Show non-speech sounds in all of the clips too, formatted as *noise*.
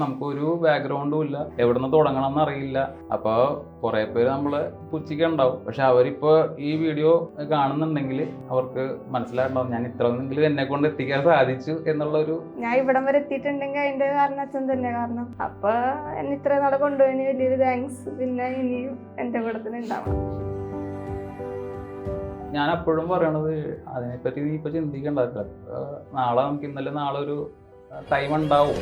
നമുക്കൊരു ബാക്ക്ഗ്രൗണ്ടും ഇല്ല. എവിടെ നിന്ന് തുടങ്ങണം എന്നറിയില്ല അപ്പൊ കുറെ പേര് നമ്മൾ പുച്ഛിക്കുണ്ടാവും. പക്ഷെ അവരിപ്പോ ഈ വീഡിയോ കാണുന്നുണ്ടെങ്കിൽ അവർക്ക് മനസ്സിലായിട്ടുണ്ടാവും ഞാൻ ഇത്രയെങ്കിലും എന്നെ കൊണ്ട് എത്തിക്കാൻ സാധിച്ചു എന്നുള്ള ഒരു ഞാൻ ഇവിടം വരെ എത്തിയിട്ടുണ്ടെങ്കിൽ അതിന്റെ കാരണം അച്ഛൻ തന്നെ കാരണം. അപ്പൊ എന്നെ ഇത്ര നാളെ കൊണ്ടുപോയതിന് വലിയൊരു താങ്ക്സ് പിന്നെ ഇനിയും എന്റെ കൂടെ തന്നെ ഉണ്ടാവണം. ഞാൻ അപ്പോഴും പറയണത് അതിനെപ്പറ്റി നീ ഇപ്പൊ ചിന്തിക്കണ്ട. നാളെ നമുക്ക് ഇന്നലെ നാളെ ഒരു ടൈം ഉണ്ടാവും.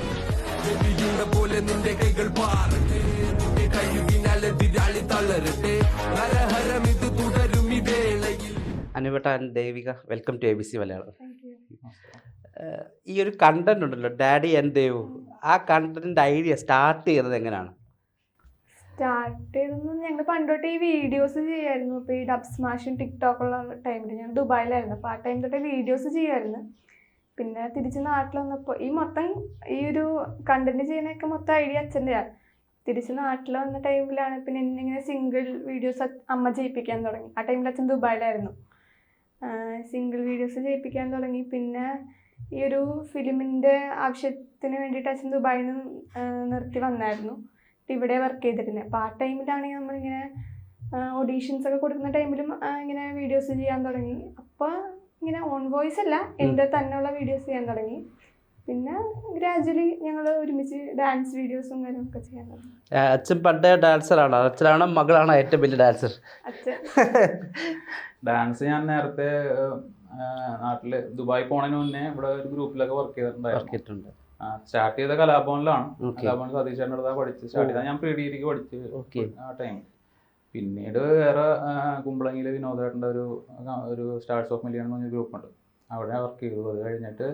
ദേവിയുടെ പോലെ നിന്റെ കൈകൾ പാറട്ടെ. നിന്റെ കയ്യുകിനാൽ എതിരാളി തളരട്ടെ. നരഹരം ഇത് തുടരും ഈ വേളയിൽ. അനുപേട്ട Devika welcome to A B C Malayalam. ഈ ഒരു കണ്ടന്റ് ഉണ്ടല്ലോ ഡാഡി ആൻഡ് ദേവു ആ കണ്ടന്റിന്റെ ഐഡിയ സ്റ്റാർട്ട് ചെയ്യുന്നത് എങ്ങനെയാണ്? സ്റ്റാർട്ട് ചെയ്തെന്ന് ഞങ്ങൾ പണ്ടോട്ട് ഈ വീഡിയോസ് ചെയ്യായിരുന്നു. ഇപ്പോൾ ഈ ഡബ് സ്മാഷും ടിക്ടോക്കുള്ള ടൈമിൽ ഞാൻ ദുബായിലായിരുന്നു. അപ്പോൾ ആ ടൈം തൊട്ട് വീഡിയോസ് ചെയ്യുമായിരുന്നു പിന്നെ തിരിച്ച് നാട്ടിൽ വന്നപ്പോൾ ഈ മൊത്തം ഈ ഒരു കണ്ടന്റ് ചെയ്യുന്നതൊക്കെ മൊത്തം ഐഡിയ അച്ഛന്റെയാണ് തിരിച്ച് നാട്ടിൽ വന്ന ടൈമിലാണ് പിന്നെ എന്നെ ഇങ്ങനെ സിംഗിൾ വീഡിയോസ് അമ്മ ചെയ്യിപ്പിക്കാൻ തുടങ്ങി. ആ ടൈമിൽ അച്ഛൻ ദുബായിലായിരുന്നു. സിംഗിൾ വീഡിയോസ് ചെയ്യിപ്പിക്കാൻ തുടങ്ങി. പിന്നെ ഈ ഒരു ഫിലിമിന്റെ ആവശ്യത്തിന് വേണ്ടിയിട്ട് അച്ഛൻ ദുബായിൽ നിന്ന് നിർത്തി വന്നായിരുന്നു. ഇവിടെ വർക്ക് ചെയ്തിരുന്നത് അപ്പോൾ ആ ടൈമിലാണെങ്കിൽ നമ്മളിങ്ങനെ ഓഡീഷൻസ് ഒക്കെ കൊടുക്കുന്ന ടൈമിലും ഇങ്ങനെ വീഡിയോസ് ചെയ്യാൻ തുടങ്ങി. അപ്പോൾ ഇങ്ങനെ ഓൺ വോയിസ് അല്ല എന്റെ തന്നെയുള്ള വീഡിയോസ് ചെയ്യാൻ തുടങ്ങി. പിന്നെ ഗ്രാജുവലി ഞങ്ങൾ ഒരുമിച്ച് ഡാൻസ് വീഡിയോസും കാര്യങ്ങളൊക്കെ ചെയ്യാൻ തുടങ്ങി. അച്ഛൻ പണ്ടേ ഡാൻസറാണ് അച്ഛനാണോ മകളാണ് ഏറ്റവും വലിയ ഡാൻസർ അച്ഛൻ. ഡാൻസ് ഞാൻ നേരത്തെ നാട്ടിൽ ദുബായ് പോണതിന് മുന്നേ ഇവിടെ ഒരു ഗ്രൂപ്പിലൊക്കെ വർക്ക് ചെയ്തിട്ടുണ്ടായിരുന്നു. സ്റ്റാർട്ട് ചെയ്ത കലാഭവനിലാണ്. കലാഭവൻ സതീശേന്റെ അടുത്താണ് പഠിച്ചത്. സ്റ്റാർട്ട് ചെയ്താൽ ഞാൻ പ്രീ ഡിഗ്രിക്ക് പഠിച്ച് ആ ടൈം പിന്നീട് വേറെ കുമ്പളങ്ങിയിലെ വിനോദേട്ടന്റെ ഒരു ഒരു സ്റ്റാർസ് ഓഫ് മില്യൺ എന്ന് പറഞ്ഞ ഗ്രൂപ്പുണ്ട് അവിടെ വർക്ക് ചെയ്തു. അത് കഴിഞ്ഞിട്ട്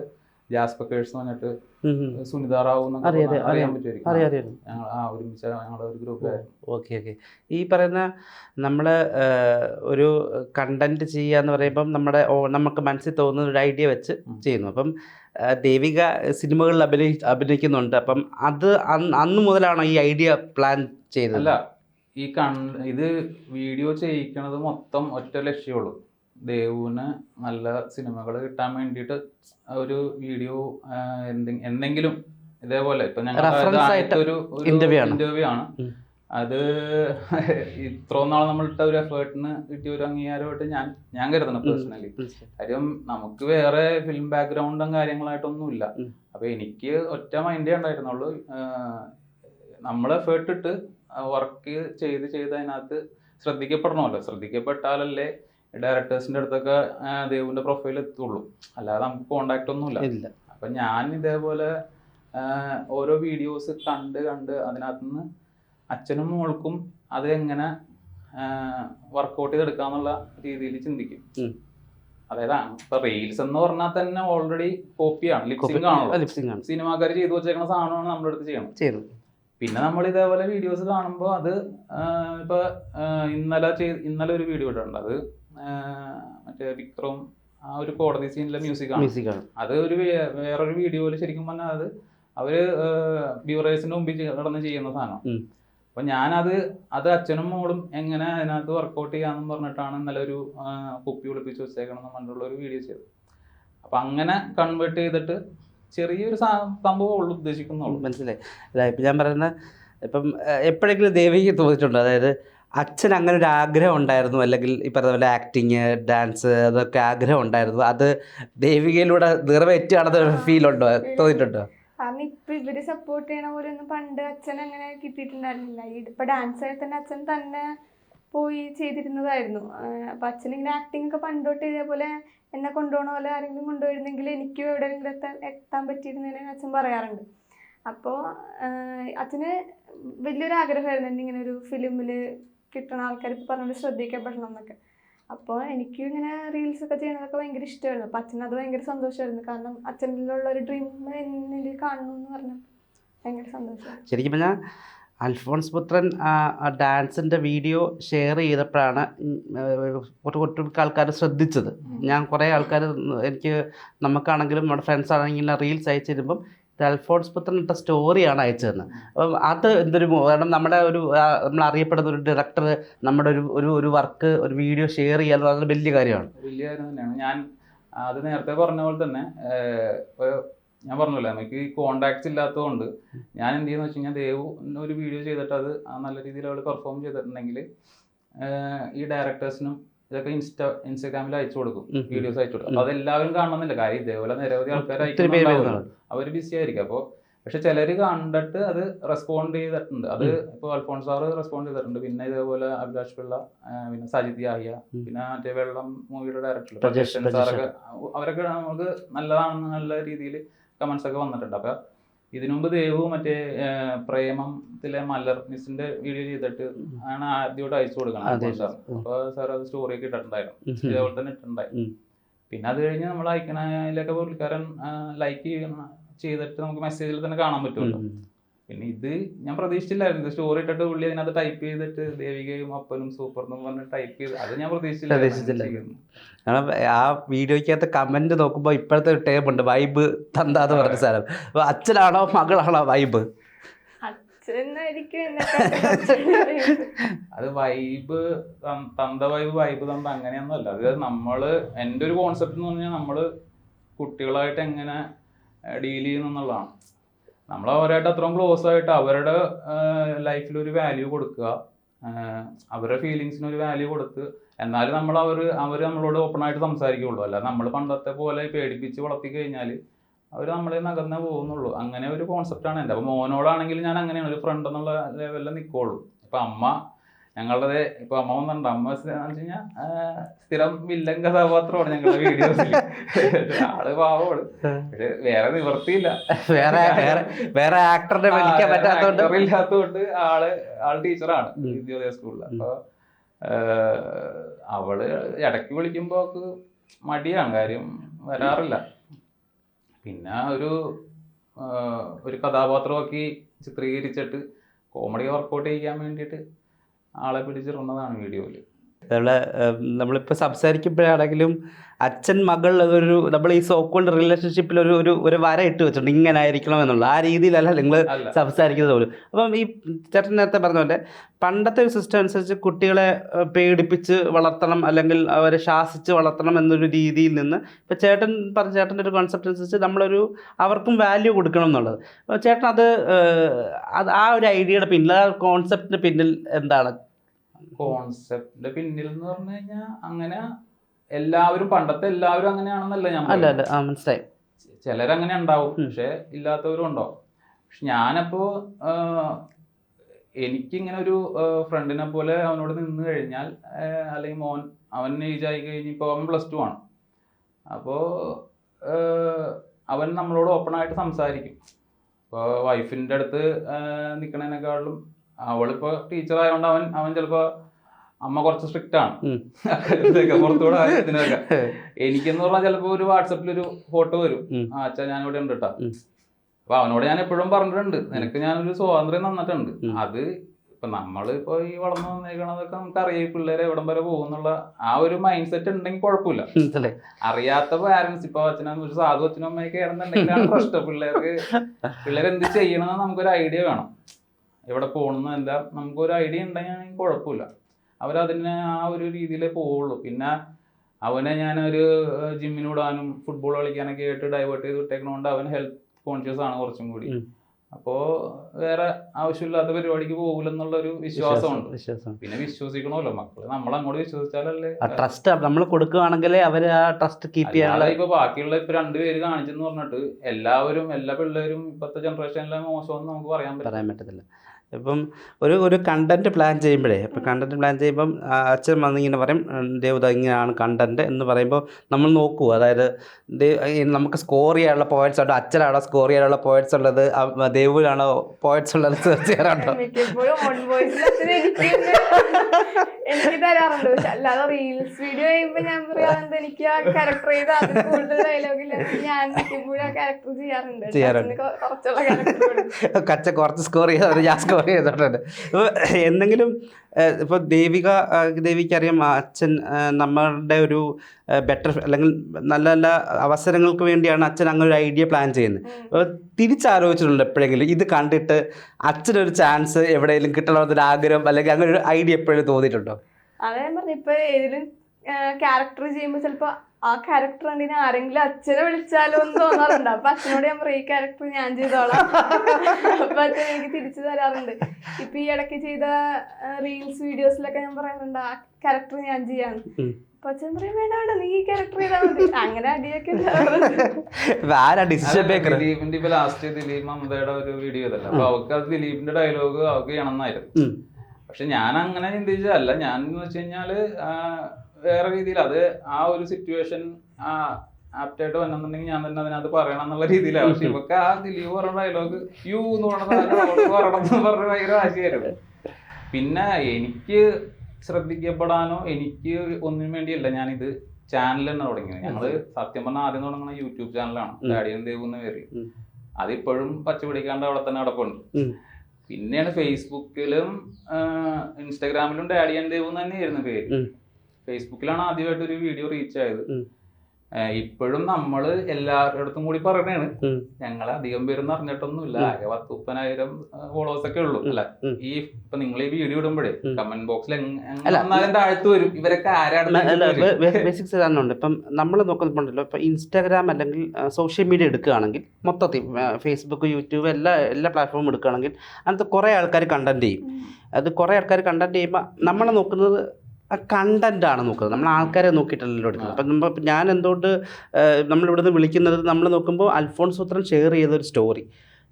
ജാസ്പക്കേഴ്സ് എന്ന് പറഞ്ഞിട്ട് സുനിത റാവു ഒരുമിച്ച് ഞങ്ങളുടെ ഒരു ഗ്രൂപ്പിലായിരുന്നു ഓക്കെ ഓക്കെ. ഈ പറയുന്ന നമ്മൾ ഒരു കണ്ടന്റ് ചെയ്യുക എന്ന് പറയുമ്പം നമ്മുടെ നമുക്ക് മനസ്സിൽ തോന്നുന്ന ഒരു ഐഡിയ വെച്ച്. ചെയ്യുന്നു. അപ്പം ദേവിക സിനിമകളിൽ അഭിനയി അഭിനയിക്കുന്നുണ്ട്. അപ്പം അത് അന്ന് അന്ന് മുതലാണോ ഈ ഐഡിയ പ്ലാൻ ചെയ്തത്? അല്ല ഈ കൺ ഇത് വീഡിയോ ചെയ്യിക്കണത് മൊത്തം ഒറ്റ ലക്ഷ്യമുള്ളൂ ദേവുവിന് നല്ല സിനിമകൾ കിട്ടാൻ വേണ്ടിയിട്ട് ഒരു വീഡിയോ എന്തെങ്കിലും ഇതേപോലെ ഇപ്പൊ ഞങ്ങൾ ഒരു. ഇന്റർവ്യൂ ആണ്. അത് *laughs* ഇത്രയും നാൾ നമ്മളിട്ട ഒരു എഫേർട്ടിന് കിട്ടിയ ഒരു അംഗീകാരമായിട്ട് ഞാൻ ഞാൻ കരുതണം പേഴ്സണലി കാര്യം നമുക്ക് വേറെ ഫിലിം ബാക്ക്ഗ്രൗണ്ടും കാര്യങ്ങളായിട്ടൊന്നും ഇല്ല. അപ്പൊ എനിക്ക് ഒറ്റ മൈൻഡേ ഉണ്ടായിരുന്നുള്ളൂ. നമ്മൾ എഫേർട്ട് ഇട്ട് വർക്ക് ചെയ്ത് ചെയ്ത് അതിനകത്ത് ശ്രദ്ധിക്കപ്പെടണമല്ലോ. ശ്രദ്ധിക്കപ്പെട്ടാലല്ലേ ഡയറക്ടേഴ്സിന്റെ അടുത്തൊക്കെ ദൈവന്റെ പ്രൊഫൈൽ എത്തുള്ളൂ. അല്ലാതെ നമുക്ക് കോണ്ടാക്ട് ഒന്നുമില്ല. ഇല്ല. അപ്പൊ ഞാൻ ഇതേപോലെ ഓരോ വീഡിയോസ് കണ്ട് കണ്ട് അതിനകത്ത് നിന്ന് അച്ഛനും മോൾക്കും അത് എങ്ങനെ വർക്കൗട്ട് ചെയ്തെടുക്കാന്നുള്ള രീതിയിൽ ചിന്തിക്കും. അതായത് ഇപ്പൊ റീൽസ് എന്ന് പറഞ്ഞാൽ തന്നെ ഓൾറെഡി കോപ്പിയാണ് ലിപ്സിംഗ് ആണല്ലോ. സിനിമാക്കാർ ചെയ്തു വെച്ചേക്കുന്ന സാധനമാണ് നമ്മുടെ അടുത്ത് ചെയ്യണം. ചെയ്തു പിന്നെ നമ്മൾ ഇതേപോലെ വീഡിയോസ് കാണുമ്പോൾ അത് ഇപ്പോൾ ഇപ്പൊ ഇന്നലെ ചെയ്ത് ഇന്നലെ ഒരു വീഡിയോ ഇട്ടിട്ടുണ്ട്. അത് മറ്റേ വിക്രം ആ ഒരു കോടതി സീനിലെ മ്യൂസിക് ആണ്. അത് ഒരു വേറൊരു വീഡിയോയിൽ ശരിക്കും പറഞ്ഞാൽ അത് അവർ ബ്യൂറേഴ്സിന്റെ മുമ്പിൽ കിടന്ന് ചെയ്യുന്ന സാധനം. അപ്പൊ ഞാനത് അത് അച്ഛനും മോളും എങ്ങനെ അതിനകത്ത് വർക്കൗട്ട് ചെയ്യാന്ന് പറഞ്ഞിട്ടാണ് ഇന്നലെ ഒരു കുപ്പി ഒളിപ്പിച്ച് വെച്ചേക്കണം എന്ന് പറഞ്ഞിട്ടുള്ള ഒരു വീഡിയോ ചെയ്തത്. അപ്പൊ അങ്ങനെ കൺവേർട്ട് ചെയ്തിട്ട് ചെറിയൊരു സംഭവം ഉള്ളു ഉദ്ദേശിക്കുന്നുള്ളൂ. മനസ്സിലായി. അല്ല ഇപ്പം ഞാൻ പറയുന്ന ഇപ്പം എപ്പോഴെങ്കിലും ദേവിക്ക് തോന്നിയിട്ടുണ്ടോ? അതായത് അച്ഛൻ അങ്ങനെ ഒരു ആഗ്രഹം ഉണ്ടായിരുന്നു അല്ലെങ്കിൽ ഈ പറഞ്ഞ പോലെ ആക്ടിങ് ഡാൻസ് അതൊക്കെ ആഗ്രഹം ഉണ്ടായിരുന്നു. അത് ദേവികയിലൂടെ നിറവേറ്റുകയാണെന്ന് ഫീൽ ഉണ്ടോ? തോന്നിയിട്ടുണ്ടോ? കാരണം ഇപ്പൊ ഇവർ സപ്പോർട്ട് ചെയ്യണ പോലെ ഒന്നും പണ്ട് അച്ഛൻ അങ്ങനെ കിട്ടിയിട്ടുണ്ടായിരുന്നില്ല. ഇപ്പൊ ഡാൻസ് ആയി തന്നെ അച്ഛൻ തന്നെ പോയി ചെയ്തിരുന്നതായിരുന്നു. അപ്പൊ അച്ഛൻ ഇങ്ങനെ ആക്ടിങ് ഒക്കെ പണ്ടോട്ട് ഇതേപോലെ എന്നെ കൊണ്ടുപോകണ പോലെ ആരെങ്കിലും കൊണ്ടുപോയിരുന്നെങ്കിൽ എനിക്കും എവിടെയെങ്കിലും എത്താൻ എത്താൻ പറ്റിയിരുന്നതിന് അച്ഛൻ പറയാറുണ്ട്. അപ്പോൾ അച്ഛന് വലിയൊരു ആഗ്രഹമായിരുന്നു എന്നെ ഇങ്ങനെ ഒരു ഫിലിമിൽ കിട്ടണ ആൾക്കാർ ഇപ്പോൾ പറഞ്ഞുകൊണ്ട് ശ്രദ്ധിക്കപ്പെടണം എന്നൊക്കെ. അപ്പോൾ എനിക്കും ഇങ്ങനെ റീൽസ് ഒക്കെ ചെയ്യണതൊക്കെ ഭയങ്കര ഇഷ്ടമായിരുന്നു. അപ്പം അച്ഛന് അത് ഭയങ്കര സന്തോഷമായിരുന്നു. കാരണം അച്ഛനിലുള്ള ഒരു ഡ്രീം എന്നിൽ കാണുന്നു എന്ന് പറഞ്ഞു ഭയങ്കര സന്തോഷം. ശരിക്കും പറഞ്ഞാൽ അൽഫോൺസ് പുത്രൻ ആ ഡാൻസിന്റെ വീഡിയോ ഷെയർ ചെയ്തപ്പോഴാണ് ഒട്ടുമിക്ക ആൾക്കാർ ശ്രദ്ധിച്ചത്. ഞാൻ കുറേ ആൾക്കാർ എനിക്ക് നമുക്കാണെങ്കിലും നമ്മുടെ ഫ്രണ്ട്സ് ആണെങ്കിലും റീൽസ് അയച്ചു തരുമ്പം ഇത് അൽഫോൺസ് പുത്രൻ ഇട്ട സ്റ്റോറിയാണ് അയച്ചു തന്നത് അപ്പം അത് എന്തൊരു കാരണം നമ്മുടെ ഒരു നമ്മൾ അറിയപ്പെടുന്ന ഒരു ഡയറക്ടർ നമ്മുടെ ഒരു ഒരു ഒരു വർക്ക് ഒരു വീഡിയോ ഷെയർ ചെയ്യുക പറഞ്ഞാൽ വലിയ കാര്യമാണ്. വലിയ കാര്യം തന്നെയാണ്. ഞാൻ അത് നേരത്തെ പറഞ്ഞ പോലെ തന്നെ ഒരു ഞാൻ പറഞ്ഞല്ലോ എനിക്ക് ഈ കോണ്ടാക്ട്സ് ഇല്ലാത്തതുകൊണ്ട് ഞാൻ എന്ത് ചെയ്യുന്ന വെച്ച് കഴിഞ്ഞാൽ ദേവു ഒരു വീഡിയോ ചെയ്തിട്ട് അത് നല്ല രീതിയിൽ അവൾ പെർഫോം ചെയ്തിട്ടുണ്ടെങ്കിൽ ഈ ഡയറക്ടേഴ്സിനും ഇതൊക്കെ ഇൻസ്റ്റ ഇൻസ്റ്റാഗ്രാമിൽ അയച്ചു കൊടുക്കും വീഡിയോസ് അയച്ചു കൊടുക്കും. അപ്പൊ അതെല്ലാവരും കാണണമെന്നില്ല. കാര്യം ഇതേപോലെ നിരവധി ആൾക്കാർ അയച്ചു അവർ ബിസി ആയിരിക്കും. അപ്പോൾ പക്ഷെ ചിലര് കണ്ടിട്ട് അത് റെസ്പോണ്ട് ചെയ്തിട്ടുണ്ട്. അത് ഇപ്പോൾ അൽഫോൺസ് സാറ് റെസ്പോണ്ട് ചെയ്തിട്ടുണ്ട്. പിന്നെ ഇതേപോലെ അഭിലാഷ് പിള്ള പിന്നെ സജിത് യാഹിയ പിന്നെ മറ്റേ വെള്ളം മൂവിയുടെ ഡയറക്ടർ പ്രജേഷൻ സാറൊക്കെ അവരൊക്കെ നമുക്ക് നല്ലതാണെന്ന് നല്ല രീതിയിൽ കമന്റ്സ് ഒക്കെ വന്നിട്ടുണ്ട് അപ്പൊ ഇതിനു മുമ്പ് ദേവു മറ്റേ പ്രേമത്തിലെ മലർ മിസിന്റെ വീഡിയോ ചെയ്തിട്ട് ആണ് ആദ്യമായിട്ട് അയച്ചു കൊടുക്കണം അതെ. അൽഫോൺസ് സാർ. അപ്പൊ അത് സ്റ്റോറി ഒക്കെ ഇട്ടിട്ടുണ്ടായിരുന്നു. ഇതേപോലെ തന്നെ ഇട്ടിട്ടുണ്ടായി പിന്നെ അത് കഴിഞ്ഞ് നമ്മൾ അയക്കണതിലൊക്കെ പുള്ളിക്കാരൻ ലൈക്ക് ചെയ്യുന്ന ചെയ്തിട്ട് നമുക്ക് മെസ്സേജിൽ തന്നെ കാണാൻ പറ്റുമല്ലോ. പിന്നെ ഇത് ഞാൻ പ്രതീക്ഷിച്ചില്ലായിരുന്നു. ഇത് സ്റ്റോറി ഇട്ടിട്ട് പുള്ളി അതിനകത്ത് ടൈപ്പ് ചെയ്തിട്ട് ദേവികയും അപ്പനും സൂപ്പർ എന്ന് പറഞ്ഞ് ടൈപ്പ് ചെയ്ത് അത് ഞാൻ പ്രതീക്ഷിച്ചില്ല. പ്രതീക്ഷിച്ചില്ല. കാരണം ആ വീഡിയോയ്ക്കകത്ത് കമന്റ് നോക്കുമ്പോൾ ഇപ്പോഴത്തെ ഒരു ടേം ഉണ്ട്. വൈബ് തന്താന്ന് പറഞ്ഞ സാധനം. അപ്പൊ അച്ഛനാണോ മകളാണോ വൈബ് അത് വൈബ് തന്ത വൈബ് വൈബ് തന്ത അങ്ങനെയൊന്നും അല്ല. അത് നമ്മൾ എന്റെ ഒരു കോൺസെപ്റ്റ് എന്ന് പറഞ്ഞാൽ നമ്മൾ കുട്ടികളായിട്ട് എങ്ങനെ ഡീൽ ചെയ്യുന്നു എന്നുള്ളതാണ്. നമ്മൾ അവരായിട്ട് അത്രയും ക്ലോസ് ആയിട്ട് അവരുടെ ലൈഫിൽ ഒരു വാല്യൂ കൊടുക്കുക അവരുടെ ഫീലിങ്സിന് ഒരു വാല്യൂ കൊടുത്ത് എന്നാലും നമ്മൾ അവർ അവർ നമ്മളോട് ഓപ്പൺ ആയിട്ട് സംസാരിക്കുള്ളൂ. അല്ല നമ്മൾ പണ്ടത്തെ പോലെ പേടിപ്പിച്ച് വളർത്തി കഴിഞ്ഞാൽ അവർ നമ്മളെ നകന്നേ പോകുന്നുള്ളൂ. അങ്ങനെ ഒരു കോൺസെപ്റ്റാണ് എന്റെ. അപ്പോൾ മോനോടാണെങ്കിൽ ഞാൻ അങ്ങനെയാണ്. ഒരു ഫ്രണ്ട് എന്നുള്ള ലെവലിൽ നിൽക്കുള്ളൂ ഇപ്പം അമ്മ ഞങ്ങളുടെ ഇപ്പൊ അമ്മ വന്നിട്ടുണ്ട്. അമ്മ വെച്ച് കഴിഞ്ഞാൽ സ്ഥിരം വില്ലൻ കഥാപാത്രമാണ് ഞങ്ങളുടെ വീഡിയോസിൽ. ആൾ പാവമാണ്. പക്ഷെ വേറെ നിവർത്തിയില്ല വേറെ വേറെ വേറെ ആക്ടറിനെ വിളിക്കാൻ പറ്റാത്തതുകൊണ്ട്. ഇല്ലാത്തതുകൊണ്ട് ആൾ ആൾ ടീച്ചറാണ് വിദ്യാഭ്യാസ വിദ്യോദയ സ്കൂളിൽ അപ്പൊ അവൾ ഇടയ്ക്ക് വിളിക്കുമ്പോ മടിയാണ്. കാര്യം വരാറില്ല. പിന്നെ ഒരു ഒരു കഥാപാത്രമാക്കി ചിത്രീകരിച്ചിട്ട് കോമഡി വർക്കൗട്ട് ചെയ്യാൻ വേണ്ടിയിട്ട് ആളെ പിടിച്ചിടുന്നതാണ് വീഡിയോയിൽ നമ്മളെ നമ്മളിപ്പോൾ സംസാരിക്കുമ്പോഴാണെങ്കിലും അച്ഛൻ മകൾ ഒരു നമ്മൾ ഈ സോക്കോൾഡ് റിലേഷൻഷിപ്പിൽ ഒരു ഒരു ഒരു വര ഇട്ട് വെച്ചിട്ടുണ്ട്. ഇങ്ങനെ ആയിരിക്കണം എന്നുള്ള. ആ രീതിയിലല്ല നിങ്ങൾ സംസാരിക്കുന്നത് പോലും. അപ്പം ഈ ചേട്ടൻ നേരത്തെ പറഞ്ഞ പോലെ പണ്ടത്തെ ഒരു സിസ്റ്റം അനുസരിച്ച് കുട്ടികളെ പേടിപ്പിച്ച് വളർത്തണം അല്ലെങ്കിൽ അവരെ ശാസിച്ച് വളർത്തണം എന്നൊരു രീതിയിൽ നിന്ന് ഇപ്പം ചേട്ടൻ പറഞ്ഞ ചേട്ടന്റെ ഒരു കോൺസെപ്റ്റ് അനുസരിച്ച് നമ്മളൊരു അവർക്കും വാല്യൂ കൊടുക്കണം എന്നുള്ളത്. ചേട്ടൻ അത് അത് ആ ഒരു ഐഡിയയുടെ പിന്നിൽ ആ കോൺസെപ്റ്റിന് പിന്നിൽ എന്താണ്? കോൺസെപ്റ്റിന്റെ പിന്നിൽ എന്ന് പറഞ്ഞു കഴിഞ്ഞാൽ അങ്ങനെ എല്ലാവരും പണ്ടത്തെ എല്ലാവരും അങ്ങനെയാണെന്നല്ല ഞാൻ അല്ല അല്ല. ആ മനസ്സിലായി. ചിലരങ്ങനെ ഉണ്ടാവും. പക്ഷെ ഇല്ലാത്തവരും ഉണ്ടാവും പക്ഷെ ഞാനപ്പോ എനിക്കിങ്ങനെ ഒരു ഫ്രണ്ടിനെ പോലെ അവനോട് നിന്ന് കഴിഞ്ഞാൽ അല്ലെങ്കിൽ മോൻ അവൻ ഏജ് ആയി കഴിഞ്ഞ് ഇപ്പോൾ അവൻ പ്ലസ് ടു ആണ്. അപ്പോ അവൻ നമ്മളോട് ഓപ്പൺ ആയിട്ട് സംസാരിക്കും. ഇപ്പോൾ വൈഫിന്റെ അടുത്ത് നിൽക്കണതിനേക്കാളും അവളിപ്പോൾ ടീച്ചർ ആയതുകൊണ്ട് അവൻ അവൻ ചിലപ്പോ അമ്മ കുറച്ച് സ്ട്രിക്റ്റ് ആണ്. പുറത്തുകൂടെ *laughs* എനിക്കെന്ന് പറഞ്ഞാൽ ചിലപ്പോ ഒരു വാട്സപ്പിൽ ഒരു ഫോട്ടോ വരും. ആ അച്ഛാ ഞാൻ ഇവിടെ ഉണ്ട് കേട്ടോ അപ്പൊ അവനോട് ഞാൻ എപ്പോഴും പറഞ്ഞിട്ടുണ്ട്. നിനക്ക് ഞാനൊരു സ്വാതന്ത്ര്യം തന്നിട്ടുണ്ട്. അത് ഇപ്പൊ നമ്മളിപ്പോ ഈ വളർന്നു വന്നേക്കണതൊക്കെ നമുക്ക് അറിയാം പിള്ളേരെ എവിടം വരെ പോകുന്നുള്ള ആ ഒരു മൈൻഡ് സെറ്റ് ഉണ്ടെങ്കിൽ കുഴപ്പമില്ല. അറിയാത്ത പാരന്റ്സ് ഇപ്പൊ അച്ഛനും ഒരു സാധു അച്ഛനും അമ്മയൊക്കെ ആണെന്നുണ്ടെങ്കിലാണ് *laughs* പ്രശ്നം. പിള്ളേർക്ക് പിള്ളേർ എന്ത് ചെയ്യണമെന്ന് നമുക്കൊരു ഐഡിയ വേണം. എവിടെ പോകണമെന്ന് എല്ലാം നമുക്കൊരു ഐഡിയ ഉണ്ടെങ്കിൽ കുഴപ്പമില്ല. അവരതിന് ആ ഒരു രീതിയിലേ പോവുള്ളൂ. പിന്നെ അവനെ ഞാനൊരു ജിമ്മിന് വിടാനും ഫുട്ബോൾ കളിക്കാനൊക്കെ ആയിട്ട് ഡൈവേർട്ട് ചെയ്ത് വിട്ടേക്കണോണ്ട് അവൻ ഹെൽത്ത് കോൺഷ്യസ് ആണ് കുറച്ചും കൂടി. അപ്പോ വേറെ ആവശ്യമില്ലാത്ത പരിപാടിക്ക് പോകില്ലെന്നുള്ളൊരു വിശ്വാസമുണ്ട്. വിശ്വാസം പിന്നെ വിശ്വസിക്കണമല്ലോ. മക്കൾ നമ്മൾ അങ്ങോട്ട് വിശ്വസിച്ചാലല്ലേ ട്രസ്റ്റ് നമ്മൾ കൊടുക്കുകയാണെങ്കിൽ അവർ ആ ട്രസ്റ്റ് കീപ്പ് ചെയ്യാനുള്ള ഇപ്പൊ ബാക്കിയുള്ള ഇപ്പൊ രണ്ടുപേര് കാണിച്ചെന്ന് പറഞ്ഞിട്ട് എല്ലാവരും എല്ലാ പിള്ളേരും ഇപ്പത്തെ ജനറേഷനിലെ മോശമെന്ന് നമുക്ക് പറയാൻ പറ്റില്ല. പറയാൻ പറ്റത്തില്ല. ഇപ്പം ഒരു ഒരു കണ്ടന്റ് പ്ലാൻ ചെയ്യുമ്പോഴേ ഇപ്പം കണ്ടന്റ് പ്ലാൻ ചെയ്യുമ്പം അച്ഛൻ വന്നിങ്ങനെ പറയും ദേവത ഇങ്ങനെയാണ് കണ്ടന്റ് എന്ന് പറയുമ്പോൾ നമ്മൾ നോക്കൂ. അതായത് നമുക്ക് സ്കോർ ചെയ്യാനുള്ള പോയിന്റ്സ് ഉണ്ടോ. അച്ഛനാണോ സ്കോർ ചെയ്യാനുള്ള പോയിന്റ്സ് ഉള്ളത്? ദേവിലാണോ ദേവുവിനാണോ പോയിന്റ്സ് ഉള്ളത്? സെർച്ച് ചെയ്യാറുണ്ടോ എനിക്ക് തരാറുണ്ട്. പക്ഷെ അല്ലാതെ റീൽസ് വീഡിയോ ചെയ്യുമ്പോൾ ഞാൻ പറയാറുണ്ട് എനിക്ക് ആ ക്യാരക്ടർ ചെയ്ത് അതിൽ കൂടുതൽ ഡയലോഗില്ല ഞാൻ മിക്കപ്പോഴും ആ ക്യാരക്ടർ ചെയ്യാറുണ്ട്. കുറച്ചുള്ള ക്യാരക്ടർ കച്ച കുറച്ച് സ്കോർ ചെയ്തവർ ഞാൻ സ്കോർ ചെയ്തിട്ടുണ്ട്. അപ്പോൾ എന്തെങ്കിലും ഇപ്പോൾ ദേവിക ദേവിക്ക് ദേവിക്കറിയാം അച്ഛൻ നമ്മളുടെ ഒരു ബെറ്റർ അല്ലെങ്കിൽ നല്ല നല്ല അവസരങ്ങൾക്ക് വേണ്ടിയാണ് അച്ഛൻ അങ്ങനെ ഒരു ഐഡിയ പ്ലാൻ ചെയ്യുന്നത്. അപ്പോൾ തിരിച്ചാലോചിച്ചിട്ടുണ്ട് എപ്പോഴെങ്കിലും. ഇത് കണ്ടിട്ട് അച്ഛനൊരു ചാൻസ് എവിടെയെങ്കിലും കിട്ടണമെന്നൊരു ആഗ്രഹം അല്ലെങ്കിൽ അങ്ങനെ ഒരു ഐഡിയ എപ്പോഴും തോന്നിയിട്ടുണ്ടോ? അതെ ഞാൻ പറഞ്ഞു ഇപ്പോൾ ഏതിലും ക്യാരക്ടർ ചെയ്യുമ്പോൾ ചിലപ്പോ ആ ക്യാരക്ടർ കണ്ടിന് ആരെങ്കിലും അച്ഛനെ വിളിച്ചാലോ എന്ന് തോന്നാറുണ്ട്. അപ്പൊ അച്ഛനോട് ഞാൻ പറയും ഈ ക്യാരക്ടർ ഞാൻ ചെയ്തോളാം. അപ്പൊ അച്ഛൻ എനിക്ക് തിരിച്ചു തരാറുണ്ട്. ഇപ്പൊ ഈ ഇടയ്ക്ക് ചെയ്ത റീൽസ് വീഡിയോസിലൊക്കെ ഞാൻ പറയാറുണ്ട് ആ ക്യാരക്ടർ ഞാൻ ചെയ്യാന്ന് ഉം. അപ്പൊ അച്ഛൻ പറയും വേണ്ട വേണ്ട നീ ഈ ക്യാരക്ടർ ചെയ്താൽ മതി. അങ്ങനെ അടിയൊക്കെ ദിലീപിന്റെ ഇപ്പൊ ലാസ്റ്റ് ദിലീപ് മമതയുടെ ഒരു വീഡിയോ ഇതല്ല. അപ്പൊ അവർക്ക് അത് ദിലീപിന്റെ ഡയലോഗ് അവർക്ക് ചെയ്യണമെന്നായിരുന്നു പക്ഷെ ഞാൻ അങ്ങനെ ചിന്തിച്ചതല്ല. ഞാൻ എന്ന് വെച്ച് കഴിഞ്ഞാൽ ആ, വേറെ രീതിയിൽ അത് ആ ഒരു സിറ്റുവേഷൻ ആ ആപ്റ്റായിട്ട് വന്നെന്നുണ്ടെങ്കിൽ ഞാൻ തന്നെ അതിനകത്ത് പറയണം എന്നുള്ള രീതിയിലാണ് പക്ഷെ ഇവക്ക് ആ ദിലീപ് പറഞ്ഞ ഡയലോഗ് യു എന്ന് പറഞ്ഞ ഭയങ്കര വാശിയായിരുന്നു. പിന്നെ എനിക്ക് ശ്രദ്ധിക്കപ്പെടാനോ എനിക്ക് ഒന്നിനു വേണ്ടിയല്ല ഞാനിത് ചാനൽ തന്നെ തുടങ്ങിയത്. ഞങ്ങൾ സത്യം പറഞ്ഞാൽ ആദ്യം തുടങ്ങുന്ന യൂട്യൂബ് ചാനലാണ്. ഡാഡിയൻ ദേവ് എന്ന് പേര്. അതിപ്പോഴും പച്ച പിടിക്കാണ്ട് അവിടെ തന്നെ കിടപ്പുണ്ട്. പിന്നെയാണ് ഫേസ്ബുക്കിലും ഇൻസ്റ്റാഗ്രാമിലും ഡാഡിയൻ ആൻഡ് ദേവ് തന്നെയായിരുന്നു പേര്. ഫേസ്ബുക്കിലാണ് ആദ്യമായിട്ട് ഒരു വീഡിയോ റീച്ച് ആയത്. ഇപ്പോഴും നമ്മൾ എല്ലാവരുടെ കൂടി പറയണേണ് ഞങ്ങളെ ഞങ്ങൾ അധികം പേരൊന്നും അറിഞ്ഞിട്ടൊന്നുമില്ല. ആകെ പത്ത് മുപ്പതിനായിരം ഫോളോവേഴ്സ് ഒക്കെ ഉള്ളൂ. അല്ല ഈ ഇപ്പൊ നിങ്ങൾ ഈ വീഡിയോ ഇടുമ്പോഴേ കമന്റ് ബോക്സിൽ എന്നാലും താഴ്ത്തു വരും. ഇവരൊക്കെ ആരാണ് ബേസിക്സ് ഇതാണുണ്ട് ഇപ്പം നമ്മൾ നോക്കുന്നുണ്ടല്ലോ ഇപ്പൊ ഇൻസ്റ്റാഗ്രാം അല്ലെങ്കിൽ സോഷ്യൽ മീഡിയ എടുക്കുകയാണെങ്കിൽ മൊത്തത്തിൽ ഫേസ്ബുക്ക് യൂട്യൂബ് എല്ലാ എല്ലാ പ്ലാറ്റ്ഫോമും എടുക്കുകയാണെങ്കിൽ അതിനകത്ത് കുറേ ആൾക്കാർ കണ്ടന്റ് ചെയ്യും. അത് കുറേ ആൾക്കാർ കണ്ടന്റ് ചെയ്യുമ്പോൾ നമ്മൾ നോക്കുന്നത് ആ കണ്ടന്റ് ആണ് നോക്കുന്നത്. നമ്മൾ ആൾക്കാരെ നോക്കിയിട്ടല്ലല്ലോ എടുക്കുന്നത്. അപ്പം നമ്മൾ ഞാൻ എന്തുകൊണ്ട് നമ്മളിവിടുന്ന് വിളിക്കുന്നത് നമ്മൾ നോക്കുമ്പോൾ അൽഫോൺസ് പുത്രൻ ഷെയർ ചെയ്ത ഒരു സ്റ്റോറി